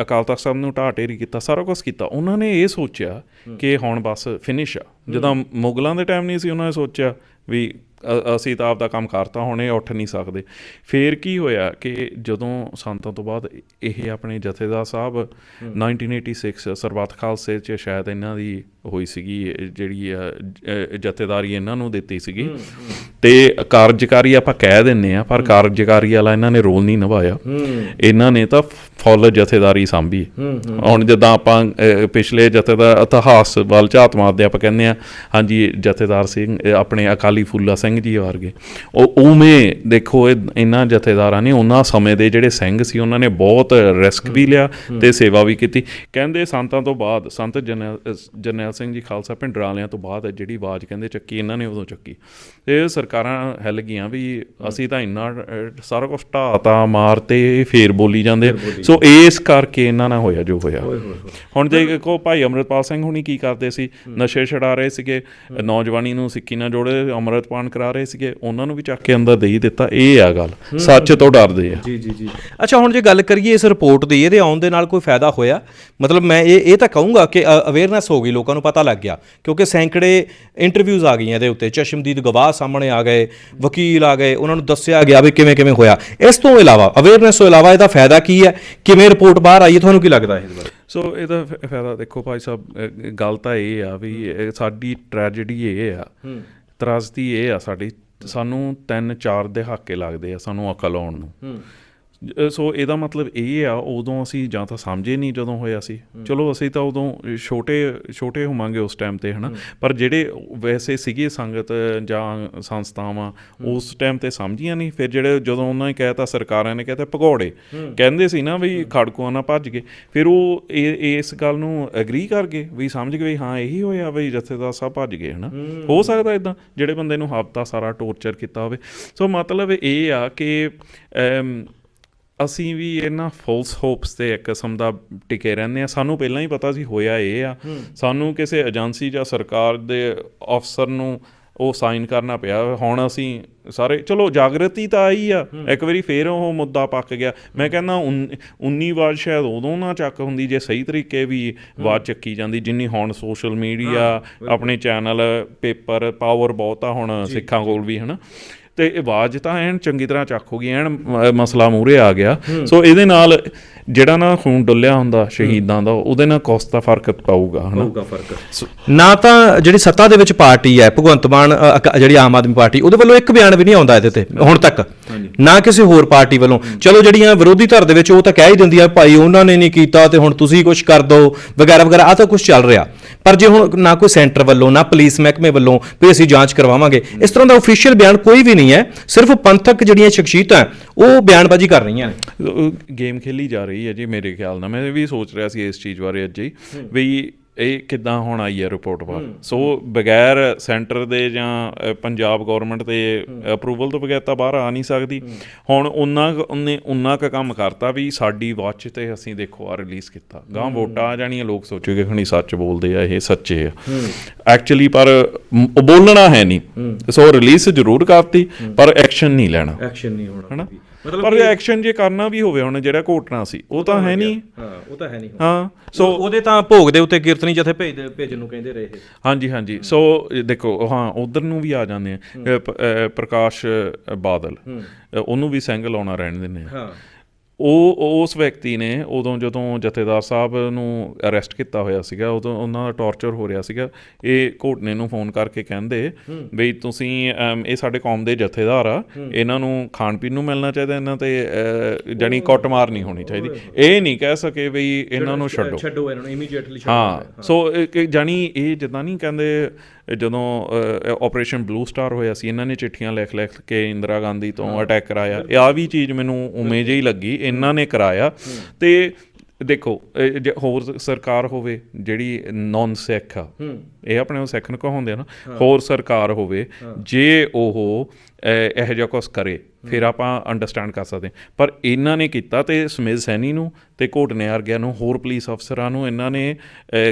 ਅਕਾਲ ਤਖਤ ਸਾਹਿਬ ਨੂੰ ਢਾਹ ਢੇਰੀ ਕੀਤਾ ਸਾਰਾ ਕੁਝ ਕੀਤਾ। ਉਹਨਾਂ ਨੇ ਇਹ ਸੋਚਿਆ ਕਿ ਹੁਣ ਬਸ ਫਿਨਿਸ਼ ਆ। ਜਦੋਂ ਮੁਗਲਾਂ ਦੇ ਟਾਈਮ ਨਹੀਂ ਸੀ ਉਹਨਾਂ ਨੇ ਸੋਚਿਆ ਵੀ ਅਸੀਂ ਤਾਂ ਆਪਦਾ ਕੰਮ ਕਰਤਾ ਹੁਣ ਇਹ ਉੱਠ ਨਹੀਂ ਸਕਦੇ। ਫੇਰ ਕੀ ਹੋਇਆ ਕਿ ਜਦੋਂ ਸੰਤਾਂ ਤੋਂ ਬਾਅਦ ਇਹ ਆਪਣੇ ਜਥੇਦਾਰ ਸਾਹਿਬ 1986 ਸਰਬੱਤ ਖਾਲਸੇ ਚ ਸ਼ਾਇਦ ਇਹਨਾਂ ਦੀ ਹੋਈ ਸੀਗੀ ਜਿਹੜੀ ਜਥੇਦਾਰੀ ਇਹਨਾਂ ਨੂੰ ਦਿੱਤੀ ਸੀਗੀ। ਤੇ ਕਾਰਜਕਾਰੀ ਆਪਾਂ ਕਹਿ ਦਿੰਨੇ ਆ ਪਰ ਕਾਰਜਕਾਰੀ ਵਾਲਾ ਇਹਨਾਂ ਨੇ ਰੋਲ ਨਹੀਂ ਨਿਭਾਇਆ। ਇਹਨਾਂ ਨੇ ਤਾਂ ਫੁੱਲ ਜਥੇਦਾਰੀ ਸੰਭੀ। ਹੁਣ ਜਦੋਂ ਆਪਾਂ ਪਿਛਲੇ ਜਥੇਦਾਰ ਇਤਿਹਾਸ ਵੱਲ ਝਾਤ ਮਾਰਦੇ ਆਪਾਂ ਕਹਿੰਦੇ ਆ ਹਾਂਜੀ ਜਥੇਦਾਰ ਸਿੰਘ ਆਪਣੇ ਅਕਾਲੀ ਫੂਲਾ ਸਿੰਘ ਜੀ ਵਰਗੇ। ਉਹ ਉਵੇਂ ਦੇਖੋ ਇਹ ਇਹਨਾਂ ਜਥੇਦਾਰਾਂ ਨੇ ਉਹਨਾਂ ਸਮੇਂ ਦੇ ਜਿਹੜੇ ਸਿੰਘ ਸੀ ਉਹਨਾਂ ਨੇ ਬਹੁਤ ਰਿਸਕ ਵੀ ਲਿਆ ਤੇ ਸੇਵਾ ਵੀ ਕੀਤੀ। ਕਹਿੰਦੇ ਸੰਤਾਂ ਤੋਂ ਬਾਅਦ ਸੰਤ ਜਰਨੈਲ ਸਿੰਘ ਜੀ ਖਾਲਸਾ ਪਿੰਡਰਾਂ ਵਾਲਿਆਂ ਤੋਂ ਬਾਅਦ ਹੈ ਜਿਹੜੀ ਆਵਾਜ਼ ਕਹਿੰਦੇ ਚੱਕੀ ਇਹਨਾਂ ਨੇ ਉਦੋਂ ਚੱਕੀ। ਤੇ ਸਰਕਾਰਾਂ ਹਿੱਲ ਗਈਆਂ ਵੀ ਅਸੀਂ ਤਾਂ ਇੰਨਾ ਸਾਰਾ ਕੁਝ ਢਾਤਾ ਮਾਰਤੇ ਫੇਰ ਬੋਲੀ ਜਾਂਦੇ। ਸੋ ਇਸ ਕਰਕੇ ਇਹਨਾਂ ਨਾਲ ਹੋਇਆ ਜੋ ਹੋਇਆ। ਹੁਣ ਜੇ ਕੋ ਭਾਈ ਅਮਰਤਪਾਲ ਸਿੰਘ ਹੁਣੀ ਕੀ ਕਰਦੇ ਸੀ? ਨਸ਼ੇ ਛਡਾ ਰਹੇ ਸੀਗੇ ਨੌਜਵਾਨੀ ਨੂੰ ਸਿੱਕੀ ਨਾਲ ਜੋੜੇ ਅੰਮ੍ਰਿਤਪਾਨ ਕਰਾ ਰਹੇ ਸੀਗੇ ਉਹਨਾਂ ਨੂੰ ਵੀ ਚੱਕ ਕੇ ਅੰਦਰ ਦੇ ਹੀ ਦਿੱਤਾ। ਇਹ ਆ ਗੱਲ ਸੱਚ ਤੋਂ ਡਰਦੇ ਆ। ਜੀ ਜੀ ਜੀ। ਅੱਛਾ ਹੁਣ ਜੇ ਗੱਲ ਕਰੀਏ ਇਸ ਰਿਪੋਰਟ ਦੀ ਇਹਦੇ ਆਉਣ ਦੇ ਨਾਲ ਕੋਈ ਫਾਇਦਾ ਹੋਇਆ? ਮਤਲਬ ਮੈਂ ਇਹ ਇਹ ਤਾਂ ਕਹੂੰਗਾ ਕਿ ਅਵੇਅਰਨੈਸ ਹੋ ਗਈ ਲੋਕਾਂ ਨੂੰ ਪਤਾ ਲੱਗ ਗਿਆ ਕਿਉਂਕਿ ਸੈਂਕੜੇ ਇੰਟਰਵਿਊਜ਼ ਆ ਗਈਆਂ ਇਹਦੇ ਉੱਤੇ। ਚਸ਼ਮਦੀਦ ਗਵਾਹ ਸਾਹਮਣੇ ਆ ਗਏ ਵਕੀਲ ਆ ਗਏ ਉਹਨਾਂ ਨੂੰ ਦੱਸਿਆ ਗਿਆ ਵੀ ਕਿਵੇਂ ਕਿਵੇਂ ਹੋਇਆ। ਇਸ ਤੋਂ ਇਲਾਵਾ ਅਵੇਅਰਨੈਸ ਤੋਂ ਇਲਾਵਾ ਇਹਦਾ ਫਾਇਦਾ ਕੀ ਹੈ? ਕਿਵੇਂ ਰਿਪੋਰਟ ਬਾਹਰ ਆਈ ਹੈ? ਤੁਹਾਨੂੰ ਕੀ ਲੱਗਦਾ ਇਸ ਬਾਰੇ? ਸੋ ਇਹਦਾ ਫਾਇਦਾ ਦੇਖੋ ਭਾਈ ਸਾਹਿਬ ਗੱਲ ਤਾਂ ਇਹ ਆ ਵੀ ਸਾਡੀ ਟ੍ਰੈਜੇਡੀ ਇਹ ਆ। ਤਰਾਸਦੀ ਇਹ ਆ ਸਾਡੀ ਸਾਨੂੰ 3 4 ਦਹਾਕੇ ਲੱਗਦੇ ਆ ਸਾਨੂੰ ਅਕਲ ਆਉਣ ਨੂੰ। ਸੋ ਇਹਦਾ ਮਤਲਬ ਇਹ ਆ ਉਦੋਂ ਅਸੀਂ ਜਾਂ ਤਾਂ ਸਮਝੇ ਨਹੀਂ ਜਦੋਂ ਹੋਇਆ ਸੀ। ਚਲੋ ਅਸੀਂ ਤਾਂ ਉਦੋਂ ਛੋਟੇ ਛੋਟੇ ਹੋਵਾਂਗੇ ਉਸ ਟਾਈਮ ਤੇ ਹਨਾ? ਪਰ ਜਿਹੜੇ ਵੈਸੇ ਸੀਗੇ ਸੰਗਤ ਜਾਂ ਸੰਸਥਾਵਾਂ ਉਸ ਟਾਈਮ ਤੇ ਸਮਝੀਆਂ ਨਹੀਂ। ਫਿਰ ਜਿਹੜੇ ਜਦੋਂ ਉਹਨਾਂ ਨੇ ਕਹਿਤਾ ਸਰਕਾਰਾਂ ਨੇ ਕਹਿਤਾ ਭਗੌੜੇ। ਕਹਿੰਦੇ ਸੀ ਨਾ ਵੀ ਖੜਕੂਆਂ ਨਾਲ ਭੱਜ ਗਏ। ਫਿਰ ਉਹ ਇਸ ਗੱਲ ਨੂੰ ਐਗਰੀ ਕਰ ਗਏ ਵੀ ਸਮਝ ਗਏ ਹਾਂ ਇਹੀ ਹੋਇਆ ਵੀ ਜਥੇਦਾਰ ਸਾਹਿਬ ਭੱਜ ਗਏ ਹਨਾ? ਹੋ। ਸਕਦਾ ਇਦਾਂ ਜਿਹੜੇ ਬੰਦੇ ਨੂੰ ਹਫਤਾ ਸਾਰਾ ਟੌਰਚਰ ਕੀਤਾ ਹੋਵੇ। ਸੋ ਮਤਲਬ ਇਹ ਆ ਕਿ ਅਸੀਂ ਵੀ ਇਹਨਾਂ ਫਾਲਸ ਹੋਪਸ ਤੇ ਇੱਕ ਕਿਸਮ ਦਾ ਟਿਕੇ ਰਹਿੰਦੇ ਆ ਸਾਨੂੰ ਪਹਿਲਾਂ ਹੀ ਪਤਾ ਸੀ ਹੋਇਆ ਇਹ ਆ। ਸਾਨੂੰ ਕਿਸੇ ਏਜੰਸੀ ਜਾਂ ਸਰਕਾਰ ਦੇ ਅਫਸਰ ਨੂੰ ਉਹ ਸਾਈਨ ਕਰਨਾ ਪਿਆ। ਹੁਣ ਅਸੀਂ ਸਾਰੇ ਚਲੋ ਜਾਗਰਤੀ ਤਾਂ ਆਈ ਆ। ਇੱਕ ਵਾਰੀ ਫੇਰ ਉਹ ਮੁੱਦਾ ਪੱਕ ਗਿਆ। ਮੈਂ ਕਹਿੰਦਾ 19 ਵਾਰ ਸ਼ਾਇਦ ਉਦੋਂ ਨਾ ਚੱਕ ਹੁੰਦੀ ਜੇ ਸਹੀ ਤਰੀਕੇ ਵੀ ਆਵਾਜ਼ ਚੱਕੀ ਜਾਂਦੀ। ਜਿੰਨੀ ਹੁਣ ਸੋਸ਼ਲ ਮੀਡੀਆ ਆਪਣੇ ਚੈਨਲ ਪੇਪਰ ਪਾਵਰ ਬਹੁਤ ਆ ਹੁਣ ਸਿੱਖਾਂ ਕੋਲ ਵੀ ਹਨਾ? ਤੇ ਆਵਾਜ਼ ਤਾਂ ਐਨ ਚੰਗੀ ਤਰ੍ਹਾਂ ਚੱਕ ਹੋ ਗਈ ਐਨ ਮਸਲਾ ਮੂਰੇ ਆ ਗਿਆ। ਸੋ ਇਹਦੇ ਨਾਲ ਜਿਹੜਾ ਨਾ ਖੂਨ ਡੁੱਲਿਆ ਹੁੰਦਾ ਸ਼ਹੀਦਾਂ ਦਾ ਉਹਦੇ ਨਾਲ ਕੋਸਤ ਦਾ ਫ਼ਰਕ ਪਾਊਗਾ ਹਨਾ? ਹੋਊਗਾ ਫ਼ਰਕ। ਨਾ ਤਾਂ ਜਿਹੜੀ ਸੱਤਾ ਦੇ ਵਿੱਚ ਪਾਰਟੀ ਹੈ ਭਗਵੰਤ ਮਾਨ ਜਿਹੜੀ ਆਮ ਆਦਮੀ ਪਾਰਟੀ ਉਹਦੇ ਵੱਲੋਂ ਇੱਕ ਬਿਆਨ ਵੀ ਨਹੀਂ ਆਉਂਦਾ ਇਹਦੇ ਤੇ ਹੁਣ ਤੱਕ। ਨਾ ਕਿਸੇ ਹੋਰ ਪਾਰਟੀ ਵੱਲੋਂ। ਚਲੋ ਜਿਹੜੀਆਂ ਵਿਰੋਧੀ ਧਿਰ ਦੇ ਵਿੱਚ ਉਹ ਤਾਂ ਕਹਿ ਹੀ ਦਿੰਦੀ ਆ ਭਾਈ ਉਹਨਾਂ ਨੇ ਨਹੀਂ ਕੀਤਾ ਤੇ ਹੁਣ ਤੁਸੀਂ ਕੁਝ ਕਰ ਦਿਓ ਵਗੈਰਾ ਵਗੈਰਾ ਆ ਤਾਂ ਕੁਝ ਚੱਲ ਰਿਹਾ। ਪਰ ਜੇ ਹੁਣ ਨਾ ਕੋਈ ਸੈਂਟਰ ਵੱਲੋਂ ਨਾ ਪੁਲਿਸ ਮਹਿਕਮੇ ਵੱਲੋਂ ਵੀ ਅਸੀਂ ਜਾਂਚ ਕਰਵਾਵਾਂਗੇ ਇਸ ਤਰ੍ਹਾਂ ਦਾ ਅਫੀਸ਼ੀਅਲ ਬਿਆਨ ਕੋਈ ਵੀ ਨਹੀਂ ਹੈ ਸਿਰਫ ਪੰਥਕ ਜਿਹੜੀਆਂ ਸ਼ਖਸੀਅਤਾਂ ਉਹ ਬਿਆਨਬਾਜ਼ੀ ਕਰ ਰਹੀਆਂ ਨੇ। ਗੇਮ ਖੇਲੀ ਜਾ ਰਹੀ ਹੈ ਜੀ ਮੇਰੇ ਖਿਆਲ ਨਾਲ। ਮੈਂ ਵੀ ਸੋਚ ਰਿਹਾ ਸੀ ਇਸ ਚੀਜ਼ ਬਾਰੇ ਅੱਜ ਹੀ। ਵੀ ਇਹ ਕਿੱਦਾਂ ਹੁਣ ਆਈ ਹੈ ਰਿਪੋਰਟ ਬਾਅਦ ਸੋ ਬਗੈਰ ਸੈਂਟਰ ਦੇ ਜਾਂ ਪੰਜਾਬ ਗਵਰਨਮੈਂਟ ਦੇ ਅਪਰੂਵਲ ਤੋਂ ਬਗੈਰ ਤਾਂ ਬਾਹਰ ਆ ਨਹੀਂ ਸਕਦੀ। ਹੁਣ ਉਹਨਾਂ ਉਹਨੇ ਉਹਨਾਂ ਕ ਕੰਮ ਕਰਤਾ ਵੀ ਸਾਡੀ ਵਾਚ ਤੇ ਅਸੀਂ ਦੇਖੋ ਆ ਰਿਲੀਜ਼ ਕੀਤਾ। ਗਾਂ ਵੋਟਾਂ ਆ ਜਾਣੀਆਂ ਲੋਕ ਸੋਚੂਗੇ ਖਣੀ ਸੱਚ ਬੋਲਦੇ ਆ ਇਹ ਸੱਚੇ ਆ। ਐਕਚੁਅਲੀ ਪਰ ਬੋਲਣਾ ਹੈ ਨਹੀਂ। ਸੋ ਰਿਲੀਜ਼ ਜ਼ਰੂਰ ਕਰਤੀ ਪਰ ਐਕਸ਼ਨ ਨਹੀਂ ਲੈਣਾ। ਐਕਸ਼ਨ ਨਹੀਂ ਹੋਣਾ ਹਨਾ? ਪਰ ਐਕਸ਼ਨ ਜੇ ਕਰਨਾ ਵੀ ਹੋਵੇ ਹੁਣ ਜਿਹੜਾ ਘੋਟਣਾ ਸੀ ਉਹ ਤਾਂ ਹੈ ਨਹੀਂ। ਹਾਂ ਉਹ ਤਾਂ ਹੈ ਨਹੀਂ ਹਾਂ ਸੋ ਉਹਦੇ ਤਾਂ ਭੋਗ ਦੇ ਉੱਤੇ ਕੀਰਤਨੀ ਜਥੇ ਭੇਜ ਭੇਜਣ ਨੂੰ ਕਹਿੰਦੇ ਰਹੇ ਹਾਂਜੀ ਹਾਂਜੀ। ਸੋ ਦੇਖੋ ਹਾਂ ਉਧਰ ਨੂੰ ਵੀ ਆ ਜਾਂਦੇ ਆ। ਪ੍ਰਕਾਸ਼ ਬਾਦਲ। ਉਹਨੂੰ ਵੀ ਸਿੰਘ ਲਾਉਣਾ ਰਹਿਣ ਦਿੰਦੇ ਆ। ਹਾਂ। ਉਹ ਉਸ ਵਿਅਕਤੀ ਨੇ ਉਦੋਂ ਜਦੋਂ ਜਥੇਦਾਰ ਸਾਹਿਬ ਨੂੰ ਅਰੈਸਟ ਕੀਤਾ ਹੋਇਆ ਸੀਗਾ ਉਦੋਂ ਉਹਨਾਂ ਦਾ ਟੌਰਚਰ ਹੋ ਰਿਹਾ ਸੀਗਾ। ਇਹ ਘੋਟਨੇ ਨੂੰ ਫੋਨ ਕਰਕੇ ਕਹਿੰਦੇ ਵੀ ਤੁਸੀਂ ਇਹ ਸਾਡੇ ਕੌਮ ਦੇ ਜਥੇਦਾਰ ਆ। ਇਹਨਾਂ ਨੂੰ ਖਾਣ ਪੀਣ ਨੂੰ ਮਿਲਣਾ ਚਾਹੀਦਾ ਇਹਨਾਂ ਤੇ ਜਾਣੀ ਕੁੱਟਮਾਰ ਨਹੀਂ ਹੋਣੀ ਚਾਹੀਦੀ। ਇਹ ਨਹੀਂ ਕਹਿ ਸਕੇ ਵੀ ਇਹਨਾਂ ਨੂੰ ਛੱਡੋ। ਛੱਡੋ ਇਹਨਾਂ ਨੂੰ ਇਮੀਡੀਏਟਲੀ ਹਾਂ ਸੋ ਜਾਣੀ ਇਹ ਜਿੱਦਾਂ ਨਹੀਂ ਕਹਿੰਦੇ ਜਦੋਂ ਆਪਰੇਸ਼ਨ ਬਲੂ ਸਟਾਰ ਹੋਇਆ ਸੀ ਇਹਨਾਂ ਨੇ ਚਿੱਠੀਆਂ ਲਿਖ ਲਿਖ ਕੇ ਇੰਦਰਾ ਗਾਂਧੀ ਤੋਂ ਅਟੈਕ ਕਰਾਇਆ। ਇਹ ਆ ਵੀ ਚੀਜ਼ ਮੈਨੂੰ ਉਮੇ ਜਿਹੀ ਲੱਗੀ ਇਹਨਾਂ ਨੇ ਕਰਾਇਆ। ਤੇ ਦੇਖੋ ਹੋਰ ਸਰਕਾਰ ਹੋਵੇ ਜਿਹੜੀ ਨਾਨ ਸਿੱਖ ਆ ਇਹ ਆਪਣੇ ਉਹ ਸਿੱਖ ਨੂੰ ਕਹਾਉਂਦੇ ਆ ਨਾ ਹੋਰ ਸਰਕਾਰ ਹੋਵੇ ਜੇ ਉਹ ਇਹੋ ਜਿਹਾ ਕੁਛ ਕਰੇ ਫਿਰ ਆਪਾਂ ਅੰਡਰਸਟੈਂਡ ਕਰ ਸਕਦੇ ਹਾਂ। ਪਰ ਇਹਨਾਂ ਨੇ ਕੀਤਾ ਤੇ ਸਮਿਧ ਸੈਣੀ ਨੂੰ ਤੇ ਘੋਟਨੇ ਵਰਗਿਆਂ ਨੂੰ ਹੋਰ ਪੁਲਿਸ ਅਫਸਰਾਂ ਨੂੰ ਇਹਨਾਂ ਨੇ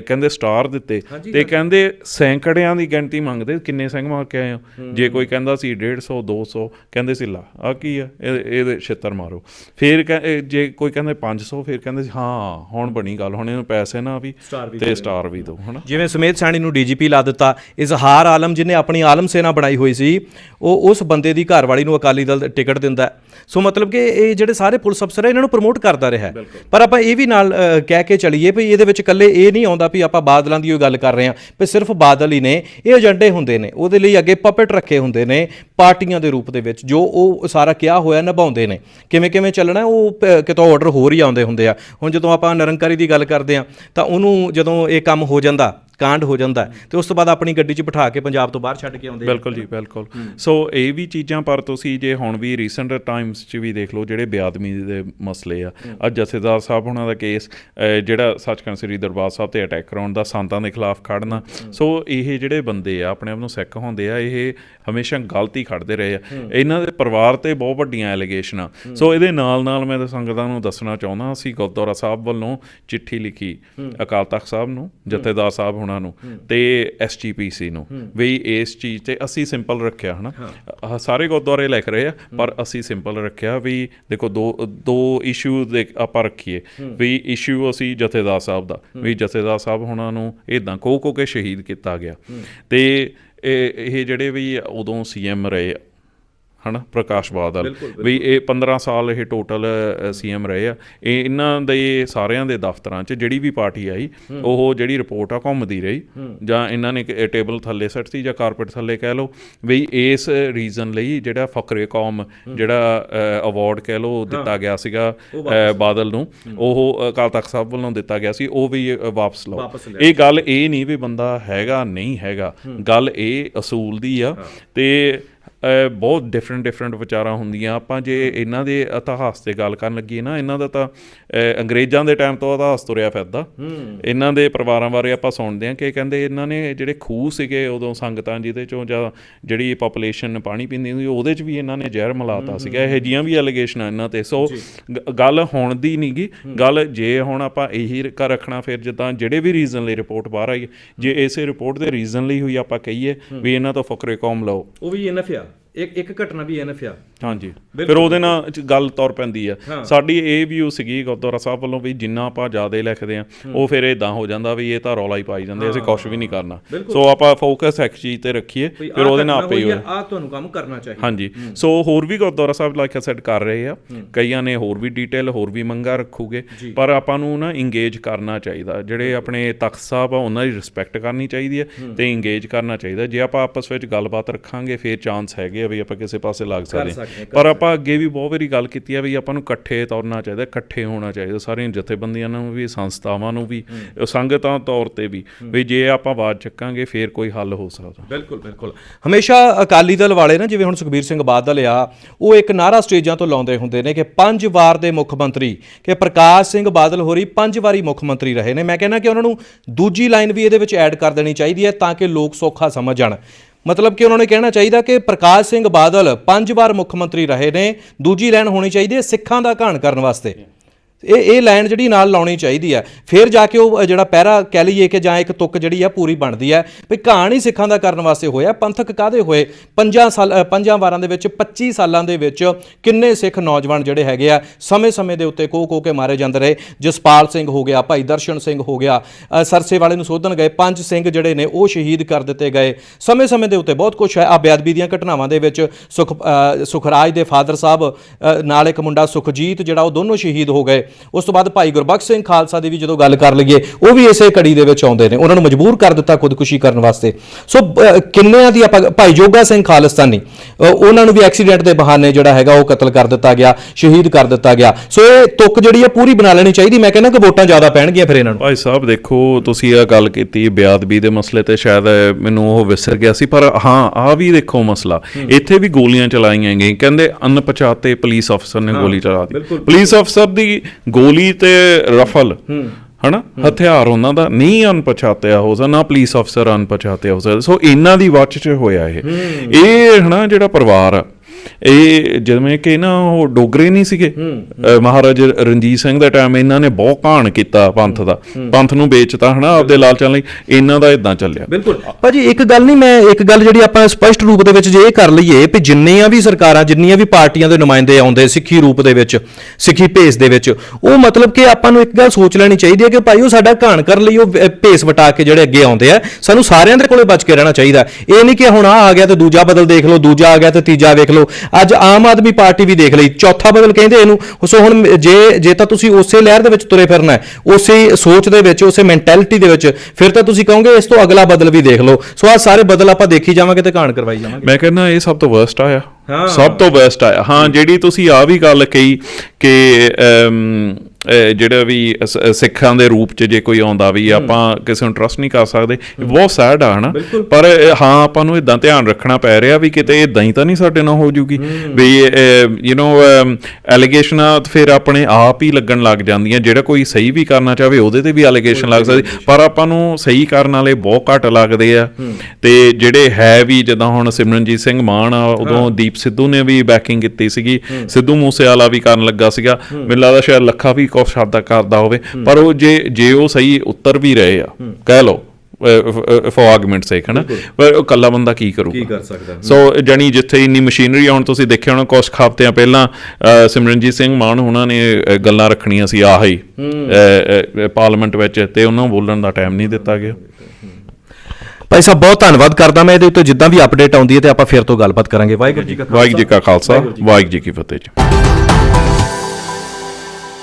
ਕਹਿੰਦੇ ਸਟਾਰ ਦਿੱਤੇ। ਤੇ ਕਹਿੰਦੇ ਸੈਂਕੜਿਆਂ ਦੀ ਗਿਣਤੀ ਮੰਗਦੇ ਕਿੰਨੇ ਸਿੰਘ ਮਾਰ ਕੇ ਆਏ ਹੋ। ਜੇ ਕੋਈ ਕਹਿੰਦਾ ਸੀ 150 200 ਕਹਿੰਦੇ ਸੀ ਲਾ ਆ ਕੀ ਆ? ਇਹ- ਇਹਦੇ ਛਿੱਤਰ ਮਾਰੋ। ਫਿਰ ਜੇ ਕੋਈ ਕਹਿੰਦੇ 500 ਫਿਰ ਕਹਿੰਦੇ ਸੀ ਹਾਂ ਹੁਣ ਬਣੀ ਗੱਲ ਹੁਣ ਇਹਨੂੰ ਪੈਸੇ ਨਾ ਵੀ ਸਟਾਰ ਵੀ ਤੇ ਸਟਾਰ ਵੀ ਦੋ ਹਨਾ? ਜਿਵੇਂ ਸਮੇਤ ਸਾਣੀ ਨੂੰ ਡੀਜੀਪੀ ਲਾ ਦਿੱਤਾ ਇਜ਼ਹਾਰ ਆਲਮ ਜਿਹਨੇ ਆਪਣੀ ਆਲਮ ਸੇਨਾ ਬਣਾਈ ਹੋਈ ਸੀ ਉਹ ਉਸ ਬੰਦੇ ਦੀ ਘਰਵਾਲੀ ਨੂੰ ਅਕਾਲੀ ਦਲ ਟਿਕਟ ਦਿੰਦਾ। ਸੋ ਮਤਲਬ ਕਿ ਇਹ ਜਿਹੜੇ ਸਾਰੇ ਪੁਲਿਸ ਅਫਸਰ ਹੈ ਇਹਨਾਂ ਨੂੰ ਪ੍ਰਮੋਟ ਕਰਦਾ ਰਿਹਾ। ਪਰ ਆਪਾਂ ਇਹ ਵੀ ਨਾਲ ਕਹਿ ਕੇ ਚੱਲੀਏ ਵੀ ਇਹਦੇ ਵਿੱਚ ਇਕੱਲੇ ਇਹ ਨਹੀਂ ਆਉਂਦਾ ਵੀ ਆਪਾਂ ਬਾਦਲਾਂ ਦੀ ਉਹ ਗੱਲ ਕਰ ਰਹੇ ਹਾਂ ਵੀ ਸਿਰਫ ਬਾਦਲ ਹੀ ਨੇ ਇਹ ਏਜੰਡੇ ਹੁੰਦੇ ਨੇ ਉਹਦੇ ਲਈ ਅੱਗੇ ਪਪਟ ਰੱਖੇ ਹੁੰਦੇ ਨੇ ਪਾਰਟੀਆਂ ਦੇ ਰੂਪ ਦੇ ਵਿੱਚ ਜੋ ਉਹ ਸਾਰਾ ਕਿਹਾ ਹੋਇਆ ਨਿਭਾਉਂਦੇ ਨੇ ਕਿਵੇਂ ਕਿਵੇਂ ਚੱਲਣਾ ਉਹ ਕਿਤੋਂ ਆਰਡਰ ਹੋਰ ਹੀ ਆਉਂਦੇ ਹੁੰਦੇ ਆ ਹੁਣ ਜਦੋਂ ਆਪਾਂ ਨਿਰੰਕਾਰੀ ਦੀ ਗੱਲ ਕਰਦੇ ਆ ਤਾਂ ਉਹਨੂੰ ਜਦੋਂ ਇਹ ਕੰਮ ਹੋ ਜਾਂਦਾ ਕਾਂਡ ਹੋ ਜਾਂਦਾ ਤੇ ਉਸ ਤੋਂ ਬਾਅਦ ਆਪਣੀ ਗੱਡੀ 'ਚ ਬਿਠਾ ਕੇ ਪੰਜਾਬ ਤੋਂ ਬਾਹਰ ਛੱਡ ਕੇ ਆਉਂਦੇ ਬਿਲਕੁਲ ਜੀ ਬਿਲਕੁਲ। ਸੋ ਇਹ ਵੀ ਚੀਜ਼ਾਂ ਪਰ ਤੁਸੀਂ ਜੇ ਹੁਣ ਵੀ ਰੀਸੈਂਟ ਟਾਈਮਸ 'ਚ ਵੀ ਦੇਖ ਲਓ ਜਿਹੜੇ ਬੇਆਦਮੀ ਦੇ ਮਸਲੇ ਆ ਅੱਜ ਜਥੇਦਾਰ ਸਾਹਿਬ ਉਹਨਾਂ ਦਾ ਕੇਸ ਜਿਹੜਾ ਸੱਚਖੰਡ ਸ੍ਰੀ ਦਰਬਾਰ ਸਾਹਿਬ ਤੇ ਅਟੈਕ ਕਰਾਉਣ ਦਾ ਸੰਤਾਂ ਦੇ ਖਿਲਾਫ ਖੜਨਾ ਸੋ ਇਹ ਜਿਹੜੇ ਬੰਦੇ ਆ ਆਪਣੇ ਆਪ ਨੂੰ ਸਿੱਖ ਹੁੰਦੇ ਆ ਇਹ ਹਮੇਸ਼ਾ ਗਲਤੀ ਖੜਦੇ ਰਹੇ ਆ। ਇਹਨਾਂ ਦੇ ਪਰਿਵਾਰ ਤੇ ਬਹੁਤ ਵੱਡੀਆਂ ਐਲੀਗੇਸ਼ਨਾਂ ਸੋ ਇਹਦੇ ਨਾਲ ਨਾਲ ਮੈਂ ਤਾਂ ਸੰਗਤਾਂ ਨੂੰ ਦੱਸਣਾ ਚਾਹੁੰਦਾ ਅਸੀਂ ਗੁਰਦੁਆਰਾ ਸਾਹਿਬ ਵੱਲੋਂ ਚਿੱਠੀ ਲਿਖੀ ਅਕਾਲ ਤਖਤ ਸਾਹਿਬ ਨੂੰ ਜਥੇਦਾਰ ਸਾਹਿਬ ਹੁਣਾਂ ਨੂੰ ਤੇ ਐਸਜੀਪੀਸੀ ਨੂੰ ਵੀ ਇਸ ਚੀਜ਼ ਤੇ ਅਸੀਂ ਸਿੰਪਲ ਰੱਖਿਆ ਹਨਾ? ਸਾਰੇ ਗੁਰਦੁਆਰੇ ਲਿਖ ਰਹੇ ਆ ਪਰ ਅਸੀਂ ਸਿੰਪਲ ਰੱਖਿਆ ਵੀ ਦੇਖੋ ਦੋ ਦੋ ਇਸ਼ੂ ਦੇ ਆਪਾਂ ਰੱਖੀਏ ਵੀ ਇਸ਼ੂ ਅਸੀਂ ਜਥੇਦਾਰ ਸਾਹਿਬ ਦਾ ਵੀ ਜਥੇਦਾਰ ਸਾਹਿਬ ਹੁਣਾਂ ਨੂੰ ਇਦਾਂ ਕੋ ਕੋ ਕੇ ਸ਼ਹੀਦ ਕੀਤਾ ਗਿਆ। ਤੇ ਇਹ ਇਹ ਜਿਹੜੇ ਵੀ ਉਦੋਂ ਸੀਐਮ ਰਹੇ ਹਨਾ ਪ੍ਰਕਾਸ਼ ਬਾਦਲ। ਵੀ ਇਹ 15 ਸਾਲ ਇਹ ਟੋਟਲ ਸੀਐਮ ਰਹੇ ਆ। ਇਹ ਇਹਨਾਂ ਦੇ ਸਾਰਿਆਂ ਦੇ ਦਫ਼ਤਰਾਂ 'ਚ ਜਿਹੜੀ ਵੀ ਪਾਰਟੀ ਆਈ ਉਹ ਜਿਹੜੀ ਰਿਪੋਰਟ ਆ ਘੁੰਮਦੀ ਰਹੀ। ਜਾਂ ਇਹਨਾਂ ਨੇ ਟੇਬਲ ਥੱਲੇ ਸੱਟਤੀ ਜਾਂ ਕਾਰਪੇਟ ਥੱਲੇ ਕਹਿ ਲਓ ਵੀ ਇਸ ਰੀਜ਼ਨ ਲਈ ਜਿਹੜਾ ਫਕਰੇ ਕੌਮ ਜਿਹੜਾ ਅਵਾਰਡ ਕਹਿ ਲਓ ਦਿੱਤਾ ਗਿਆ ਸੀਗਾ ਬਾਦਲ ਨੂੰ। ਉਹ ਅਕਾਲ ਤਖਤ ਸਾਹਿਬ ਵੱਲੋਂ ਦਿੱਤਾ ਗਿਆ ਸੀ ਉਹ ਵੀ ਵਾਪਸ ਲਓ। ਇਹ ਗੱਲ ਇਹ ਨਹੀਂ ਵੀ ਬੰਦਾ ਹੈਗਾ ਨਹੀਂ ਹੈਗਾ। ਗੱਲ ਇਹ ਅਸੂਲ ਦੀ ਆ ਤੇ ਬਹੁਤ ਡਿਫਰੈਂਟ ਡਿਫਰੈਂਟ ਵਿਚਾਰਾਂ ਹੁੰਦੀਆਂ। ਆਪਾਂ ਜੇ ਇਹਨਾਂ ਦੇ ਇਤਿਹਾਸ ਤੇ ਗੱਲ ਕਰਨ ਲੱਗੀਏ ਨਾ ਇਹਨਾਂ ਦਾ ਤਾਂ ਅੰਗਰੇਜ਼ਾਂ ਦੇ ਟਾਈਮ ਤੋਂ ਇਤਿਹਾਸ ਤੁਰਿਆ ਫਿਰਦਾ। ਇਹਨਾਂ ਦੇ ਪਰਿਵਾਰਾਂ ਬਾਰੇ ਆਪਾਂ ਸੁਣਦੇ ਹਾਂ ਕਿ ਕਹਿੰਦੇ ਇਹਨਾਂ ਨੇ ਜਿਹੜੇ ਖੂਹ ਸੀਗੇ ਉਦੋਂ ਸੰਗਤਾਂ ਜਿਹਦੇ ਚੋਂ ਜਾਂ ਜਿਹੜੀ ਪੋਪੂਲੇਸ਼ਨ ਪਾਣੀ ਪੀਂਦੀ ਹੁੰਦੀ ਉਹਦੇ 'ਚ ਵੀ ਇਹਨਾਂ ਨੇ ਜ਼ਹਿਰ ਮਿਲਾਤਾ ਸੀਗਾ। ਇਹ ਜੀਆਂ ਵੀ ਅਲੀਗੇਸ਼ਨਾਂ ਇਹਨਾਂ ਤੇ। ਸੋ ਗੱਲ ਹੁਣ ਦੀ ਨਹੀਂਗੀ ਗੱਲ ਜੇ ਹੁਣ ਆਪਾਂ ਇਹੀ ਕਰ ਰੱਖਣਾ ਫਿਰ ਜਿੱਦਾਂ ਜਿਹੜੇ ਵੀ ਰੀਜ਼ਨ ਲਈ ਰਿਪੋਰਟ ਬਾਹਰ ਆਈ ਜੇ ਇਸੇ ਰਿਪੋਰਟ ਦੇ ਰੀਜ਼ਨ ਲਈ ਹੋਈ ਆਪਾਂ ਕਹੀਏ ਵੀ ਇਹਨਾਂ ਤੋਂ ਫਕਰੇ ਕੌਮ ਲਓ। ਉਹ ਵੀ ਐਨਐਫ ਆ him. ਇੱਕ ਇੱਕ ਘਟਨਾ ਵੀ ਐਨਐਫ ਆ। ਹਾਂਜੀ। ਫਿਰ ਉਹਦੇ ਨਾਲ ਗੱਲ ਤੌਰ ਪੈਂਦੀ ਆ। ਸਾਡੀ ਇਹ ਵਿਊ ਸੀਗੀ ਗੁਰਦੁਆਰਾ ਸਾਹਿਬ ਵੱਲੋਂ ਵੀ ਜਿੰਨਾ ਆਪਾਂ ਜ਼ਿਆਦਾ ਲਿਖਦੇ ਆ ਉਹ ਫਿਰ ਇਦਾਂ ਹੋ ਜਾਂਦਾ ਵੀ ਇਹ ਤਾਂ ਰੌਲਾ ਹੀ ਪਾਈ ਜਾਂਦੇ ਅਸੀਂ ਕੁਝ ਵੀ ਨਹੀਂ ਕਰਨਾ। ਸੋ ਆਪਾਂ ਫੋਕਸ ਇੱਕ ਚੀਜ਼ ਤੇ ਰੱਖੀਏ ਫਿਰ ਉਹਦੇ ਨਾਲ ਆਪੇ ਹੀ ਆ ਤੁਹਾਨੂੰ ਕੰਮ ਕਰਨਾ ਚਾਹੀਦਾ। ਹਾਂਜੀ। ਸੋ ਹੋਰ ਵੀ ਗੁਰਦੁਆਰਾ ਸਾਹਿਬ ਲਾਈਕ ਸੈਟ ਕਰ ਰਹੇ ਆ। ਕਈਆਂ ਨੇ ਹੋਰ ਵੀ ਡਿਟੇਲ ਹੋਰ ਵੀ ਮੰਗਾ ਰੱਖੂਗੇ। ਪਰ ਆਪਾਂ ਨੂੰ ਨਾ ਇੰਗੇਜ ਕਰਨਾ ਚਾਹੀਦਾ। ਜਿਹੜੇ ਆਪਣੇ ਤਖਤ ਸਾਹਿਬ ਆ ਉਹਨਾਂ ਦੀ ਰਿਸਪੈਕਟ ਕਰਨੀ ਚਾਹੀਦੀ ਹੈ। ਤੇ ਇੰਗੇਜ ਕਰਨਾ ਚਾਹੀਦਾ। ਜੇ ਆਪਾਂ ਆਪਸ ਵਿੱਚ ਗੱਲਬਾਤ ਰੱਖਾਂਗੇ ਫਿਰ ਚਾਂਸ ਹੈਗੇ ਆ ਵੀ ਆਪਾਂ ਕਿਸੇ ਪਾਸੇ ਲੱਗ ਸਕਦੇ ਹਾਂ। ਪਰ ਆਪਾਂ ਅੱਗੇ ਵੀ ਬਹੁਤ ਵਾਰੀ ਗੱਲ ਕੀਤੀ ਆ ਵੀ ਆਪਾਂ ਨੂੰ ਇਕੱਠੇ ਤੁਰਨਾ ਚਾਹੀਦਾ ਇਕੱਠੇ ਹੋਣਾ ਚਾਹੀਦਾ ਸਾਰੀਆਂ ਜਥੇਬੰਦੀਆਂ ਨੂੰ ਵੀ ਸੰਸਥਾਵਾਂ ਨੂੰ ਵੀ ਸੰਗਤਾਂ ਤੌਰ ਤੇ ਵੀ ਵੀ ਜੇ ਆਪਾਂ ਆਵਾਜ਼ ਚੱਕਾਂਗੇ ਫਿਰ ਕੋਈ ਹੱਲ ਹੋ ਸਕਦਾ। ਬਿਲਕੁਲ ਬਿਲਕੁਲ। ਹਮੇਸ਼ਾ ਅਕਾਲੀ ਦਲ ਵਾਲੇ ਨਾ ਜਿਵੇਂ ਹੁਣ ਸੁਖਬੀਰ ਸਿੰਘ ਬਾਦਲ ਆ ਉਹ ਇੱਕ ਨਾਰਾ ਸਟੇਜਾਂ ਤੋਂ ਲਾਉਂਦੇ ਹੁੰਦੇ ਨੇ ਕਿ ਪੰਜ ਵਾਰ ਦੇ ਮੁੱਖ ਮੰਤਰੀ ਕਿ ਪ੍ਰਕਾਸ਼ ਸਿੰਘ ਬਾਦਲ ਹੋਰੀ ਪੰਜ ਵਾਰੀ ਮੁੱਖ ਮੰਤਰੀ ਰਹੇ ਨੇ। ਮੈਂ ਕਹਿੰਦਾ ਕਿ ਉਹਨਾਂ ਨੂੰ ਦੂਜੀ ਲਾਈਨ ਵੀ ਇਹਦੇ ਵਿੱਚ ਐਡ ਕਰ ਦੇਣੀ ਚਾਹੀਦੀ ਹੈ ਤਾਂ ਕਿ ਲੋਕ ਸੌਖਾ ਸਮਝ ਜਾਣ। ਮਤਲਬ ਕਿ ਉਹਨਾਂ ਨੇ ਕਹਿਣਾ ਚਾਹੀਦਾ ਕਿ ਪ੍ਰਕਾਸ਼ ਸਿੰਘ ਬਾਦਲ ਪੰਜ ਵਾਰ ਮੁੱਖ ਮੰਤਰੀ ਰਹੇ ਨੇ, ਦੂਜੀ ਲਾਈਨ ਹੋਣੀ ਚਾਹੀਦੀ ਹੈ ਸਿੱਖਾਂ ਦਾ ਘਾਣ ਕਰਨ ਵਾਸਤੇ। ਇਹ ਇਹ ਲਾਈਨ ਜਿਹੜੀ ਨਾਲ ਲਾਉਣੀ ਚਾਹੀਦੀ ਹੈ। ਫਿਰ ਜਾ ਕੇ ਉਹ ਜਿਹੜਾ ਪਹਿਰਾ ਕਹਿ ਲਈਏ ਕਿ ਜਾਂ ਇੱਕ ਤੁਕ ਜਿਹੜੀ ਆ, ਪੂਰੀ ਬਣਦੀ ਹੈ। ਵੀ ਕਹਾਣੀ ਹੀ ਸਿੱਖਾਂ ਦਾ ਕਰਨ ਵਾਸਤੇ ਹੋਇਆ, ਪੰਥਕ ਕਾਦੇ ਹੋਏ? ਪੰਜਾਂ ਸਾਲ ਪੰਜਾਂ ਵਾਰਾਂ ਦੇ ਵਿੱਚ 25 ਸਾਲਾਂ ਦੇ ਵਿੱਚ ਕਿੰਨੇ ਸਿੱਖ ਨੌਜਵਾਨ ਜਿਹੜੇ ਹੈਗੇ ਆ, ਸਮੇਂ-ਸਮੇਂ ਦੇ ਉੱਤੇ ਕੋ ਕੋ ਕੇ ਮਾਰੇ ਜਾਂਦੇ ਰਹੇ। ਜਸਪਾਲ ਸਿੰਘ ਹੋ ਗਿਆ, ਭਾਈ ਦਰਸ਼ਨ ਸਿੰਘ ਹੋ ਗਿਆ ਸਰਸੇ ਵਾਲੇ ਨੂੰ ਸੋਧਣ ਗਏ, ਪੰਜ ਸਿੰਘ ਜਿਹੜੇ ਨੇ ਉਹ ਸ਼ਹੀਦ ਕਰ ਦਿੱਤੇ ਗਏ। ਸਮੇਂ-ਸਮੇਂ ਦੇ ਉੱਤੇ ਬਹੁਤ ਕੁਝ ਹੈ। ਆ ਬੇਅਦਬੀ ਦੀਆਂ ਘਟਨਾਵਾਂ ਦੇ ਵਿੱਚ ਸੁਖ ਸੁਖਰਾਜ ਦੇ ਫਾਦਰ ਸਾਹਿਬ ਨਾਲ ਇੱਕ ਮੁੰਡਾ ਸੁਖਜੀਤ ਜਿਹੜਾ ਉਹ ਦੋਨੋਂ ਸ਼ਹੀਦ ਹੋ ਗਏ। ਉਸ ਤੋਂ ਬਾਅਦ ਭਾਈ ਗੁਰਬਖਸ਼ ਸਿੰਘ ਖਾਲਸਾ ਦੀ ਵੀ ਜਦੋਂ ਗੱਲ ਕਰ ਲਈਏ ਉਹ ਵੀ ਇਸੇ ਕੜੀ ਦੇ ਵਿੱਚ ਆਉਂਦੇ ਨੇ। ਉਹਨਾਂ ਨੂੰ ਮਜਬੂਰ ਕਰ ਦਿੱਤਾ ਖੁਦਕੁਸ਼ੀ ਕਰਨ ਵਾਸਤੇ। ਸੋ ਕਿੰਨਿਆਂ ਦੀ ਆਪਾਂ ਭਾਈ ਜੋਗਾ ਸਿੰਘ ਖਾਲਿਸਤਾਨੀ ਉਹਨਾਂ ਨੂੰ ਵੀ ਐਕਸੀਡੈਂਟ ਦੇ ਬਹਾਨੇ ਜਿਹੜਾ ਹੈਗਾ ਉਹ ਕਤਲ ਕਰ ਦਿੱਤਾ ਗਿਆ ਸ਼ਹੀਦ ਕਰ ਦਿੱਤਾ ਗਿਆ। ਸੋ ਇਹ ਤੁਕ ਜਿਹੜੀ ਹੈ ਪੂਰੀ ਬਣਾ ਲੈਣੀ ਚਾਹੀਦੀ। ਮੈਂ ਕਹਿੰਦਾ ਕਿ ਵੋਟਾਂ ਜ਼ਿਆਦਾ ਪੈਣਗੀਆਂ ਫਿਰ ਇਹਨਾਂ ਨੂੰ। ਭਾਈ ਸਾਹਿਬ ਦੇਖੋ ਤੁਸੀਂ ਇਹ ਗੱਲ ਕੀਤੀ ਬਿਆਦਬੀ ਦੇ ਮਸਲੇ ਤੇ ਸ਼ਾਇਦ ਮੈਨੂੰ ਉਹ ਵਿਸਰ ਗਿਆ ਸੀ ਪਰ ਹਾਂ ਆ ਵੀ ਦੇਖੋ ਮਸਲਾ। ਇੱਥੇ ਵੀ ਗੋਲੀਆਂ ਚਲਾਈਆਂ ਗਈਆਂ। ਕਹਿੰਦੇ ਅਣਪਛਾਤੇ ਪੁਲਿਸ ਅਫਸਰ ਨੇ ਗੋਲੀ ਚਲਾ ਦਿੱਤੀ। ਪੁਲਿਸ ਅਫਸਰ ਦੀ ਗੋਲੀ ਤੇ ਰਫਲ ਹਨਾ? ਹਥਿਆਰ ਉਹਨਾਂ ਦਾ ਨਹੀਂ ਅਣਪਛਾਤਿਆ ਹੋ ਸਕਦਾ ਨਾ ਪੁਲਿਸ ਅਫਸਰ ਅਣਪਛਾਤਿਆ ਹੋ ਸਕਦਾ। ਸੋ ਇਹਨਾਂ ਦੀ ਵਾਚ 'ਚ ਹੋਇਆ ਇਹ। ਇਹ ਹਨਾ ਜਿਹੜਾ ਪਰਿਵਾਰ ਆ ਇਹ ਜਿਵੇਂ ਕਿ ਨਾ ਉਹ ਡੋਗਰੇ ਨਹੀਂ ਸੀਗੇ ਮਹਾਰਾਜ ਰਣਜੀਤ ਸਿੰਘ ਦੇ ਟਾਈਮ ਇਹਨਾਂ ਨੇ ਬਹੁਤ ਘਾਣ ਕੀਤਾ ਪੰਥ ਦਾ। ਪੰਥ ਨੂੰ ਵੇਚਤਾ ਹਨਾ ਆਪਦੇ ਲਾਲਚਾਂ ਲਈ ਇਹਨਾਂ ਦਾ ਇਦਾਂ ਚੱਲਿਆ। ਬਿਲਕੁਲ। ਭਾਜੀ ਇੱਕ ਗੱਲ ਨਹੀਂ ਮੈਂ ਇੱਕ ਗੱਲ ਜਿਹੜੀ ਆਪਾਂ ਸਪਸ਼ਟ ਰੂਪ ਦੇ ਵਿੱਚ ਜੇ ਇਹ ਕਰ ਲਈਏ ਵੀ ਜਿੰਨੀਆਂ ਵੀ ਸਰਕਾਰਾਂ ਜਿੰਨੀਆਂ ਵੀ ਪਾਰਟੀਆਂ ਦੇ ਨੁਮਾਇੰਦੇ ਆਉਂਦੇ ਸਿੱਖੀ ਰੂਪ ਦੇ ਵਿੱਚ ਸਿੱਖੀ ਭੇਸ ਦੇ ਵਿੱਚ ਉਹ ਮਤਲਬ ਕਿ ਆਪਾਂ ਨੂੰ ਇੱਕ ਗੱਲ ਸੋਚ ਲੈਣੀ ਚਾਹੀਦੀ ਹੈ ਕਿ ਭਾਈ ਉਹ ਸਾਡਾ ਘਾਣ ਕਰਨ ਲਈ ਉਹ ਭੇਸ ਵਟਾ ਕੇ ਜਿਹੜੇ ਅੱਗੇ ਆਉਂਦੇ ਆ ਸਾਨੂੰ ਸਾਰਿਆਂ ਦੇ ਕੋਲੇ ਬਚ ਕੇ ਰਹਿਣਾ ਚਾਹੀਦਾ। ਇਹ ਨਹੀਂ ਕਿ ਹੁਣ ਆ ਆ ਗਿਆ ਤੇ ਦੂਜਾ ਬਦਲ ਦੇਖ ਲਓ ਦੂਜਾ ਆ ਗਿਆ ਤੇ ਤੀਜਾ ਵੇਖ ਲਓ ਅੱਜ ਆਮ ਆਦਮੀ ਪਾਰਟੀ ਵੀ ਦੇਖ ਲਈ, ਚੌਥਾ ਬਦਲ ਕਹਿੰਦੇ ਇਹਨੂੰ। ਸੋ ਹੁਣ ਜੇ ਜੇ ਤਾਂ ਤੁਸੀਂ ਉਸੇ ਲਹਿਰ ਦੇ ਵਿੱਚ ਤੁਰੇ ਫਿਰਨਾ ਹੈ, ਉਸੇ ਸੋਚ ਦੇ ਵਿੱਚ, ਉਸੇ ਮੈਂਟੈਲਿਟੀ ਦੇ ਵਿੱਚ, ਫਿਰ ਤਾਂ ਤੁਸੀਂ ਕਹੋਗੇ ਇਸ ਤੋਂ ਅਗਲਾ ਬਦਲ ਵੀ ਦੇਖ ਲਓ। ਸੋ ਆ ਸਾਰੇ ਬਦਲ ਆਪਾਂ ਦੇਖੀ ਜਾਵਾਂਗੇ ਤੇ ਘਾਣ ਕਰਵਾਈ ਜਾਵਾਂਗੇ। ਮੈਂ ਕਹਿੰਦਾ ਇਹ ਸਭ ਤੋਂ ਵਰਸਟ ਆਇਆ। ਸਭ ਤੋਂ ਬੈਸਟ ਆਇਆ। ਹਾਂ ਜਿਹੜੀ ਤੁਸੀਂ ਆ ਵੀ ਗੱਲ ਕਹੀ ਕਿ ਜਿਹੜਾ ਵੀ ਸਿੱਖਾਂ ਦੇ ਰੂਪ 'ਚ ਜੇ ਕੋਈ ਆਉਂਦਾ ਵੀ ਆਪਾਂ ਕਿਸੇ ਨੂੰ ਟਰਸਟ ਨਹੀਂ ਕਰ ਸਕਦੇ ਬਹੁਤ ਸੈਡ ਆ ਹਨਾ? ਪਰ ਹਾਂ ਆਪਾਂ ਨੂੰ ਇਦਾਂ ਧਿਆਨ ਰੱਖਣਾ ਪੈ ਰਿਹਾ ਵੀ ਕਿਤੇ ਇਦਾਂ ਹੀ ਤਾਂ ਨਹੀਂ ਸਾਡੇ ਨਾਲ ਹੋ ਜੂਗੀ। ਵੀ ਯੂ نو ਐਲੀਗੇਸ਼ਨਾਂ ਫਿਰ ਆਪਣੇ ਆਪ ਹੀ ਲੱਗਣ ਲੱਗ ਜਾਂਦੀਆਂ। ਜਿਹੜਾ ਕੋਈ ਸਹੀ ਵੀ ਕਰਨਾ ਚਾਹਵੇ ਉਹਦੇ ਤੇ ਵੀ ਐਲੀਗੇਸ਼ਨ ਲੱਗ ਸਕਦੀ। ਪਰ ਆਪਾਂ ਨੂੰ ਸਹੀ ਕਰਨ ਵਾਲੇ ਬਹੁਤ ਘੱਟ ਲੱਗਦੇ ਆ। ਤੇ ਜਿਹੜੇ ਹੈ ਵੀ ਜਿੱਦਾਂ ਹੁਣ ਸਿਮਰਨਜੀਤ ਸਿੰਘ ਮਾਨ ਆ ਉਦੋਂ ਦੀਪ ਸਿੱਧੂ ਨੇ ਵੀ ਬੈਕਿੰਗ ਕੀਤੀ ਸੀਗੀ। ਸਿੱਧੂ ਮੂਸੇਵਾਲਾ ਵੀ ਕਰਨ ਲੱਗਾ ਸੀਗਾ। ਮੈਨੂੰ ਲੱਗਦਾ ਸ਼ਾਇਦ ਲੱਖਾ ਵੀ ਕੁਛ ਸ਼ਬਦ ਕਰਦਾ ਹੋਵੇ। ਪਰ ਉਹ ਜੇ ਜੇ ਉਹ ਸਹੀ ਉੱਤਰ ਵੀ ਰਹੇ ਆ ਕਹਿ ਲਓ ਫॉर ਆਰਗੂਮੈਂਟ ਸੇਕ ਹਨਾ? ਪਰ ਉਹ ਕੱਲਾ ਬੰਦਾ ਕੀ ਕਰੂਗਾ? ਕਰ ਸਕਦਾ? ਸੋ ਜਾਨੀ ਜਿੱਥੇ ਇੰਨੀ ਮਸ਼ੀਨਰੀ ਆਉਣ ਤੁਸੀਂ ਦੇਖਿਆ ਹੋਣਾ ਕੁਝ ਹਫ਼ਤਿਆਂ ਪਹਿਲਾਂ ਸਿਮਰਨਜੀਤ ਸਿੰਘ ਮਾਨ ਉਹਨਾਂ ਨੇ ਗੱਲਾਂ ਰੱਖਣੀਆਂ ਸੀ ਆਹ। ਪਾਰਲੀਮੈਂਟ ਵਿੱਚ ਤੇ ਉਹਨਾਂ ਨੂੰ ਬੋਲਣ ਦਾ ਟਾਈਮ ਨਹੀਂ ਦਿੱਤਾ ਗਿਆ। ਭਾਈ ਸਾਹਿਬ ਬਹੁਤ ਧੰਨਵਾਦ ਕਰਦਾ ਮੈਂ ਇਹਦੇ ਉੱਤੇ ਜਿੱਦਾਂ ਵੀ ਅਪਡੇਟ ਆਉਂਦੀ ਹੈ ਤੇ ਆਪਾਂ ਫਿਰ ਤੋਂ ਗੱਲਬਾਤ ਕਰਾਂਗੇ। ਵਾਹਿਗੁਰੂ ਜੀ ਕਾ ਖਾਲਸਾ। ਵਾਹਿਗੁਰੂ ਜੀ ਕੀ ਫਤਿਹ ਜੀ।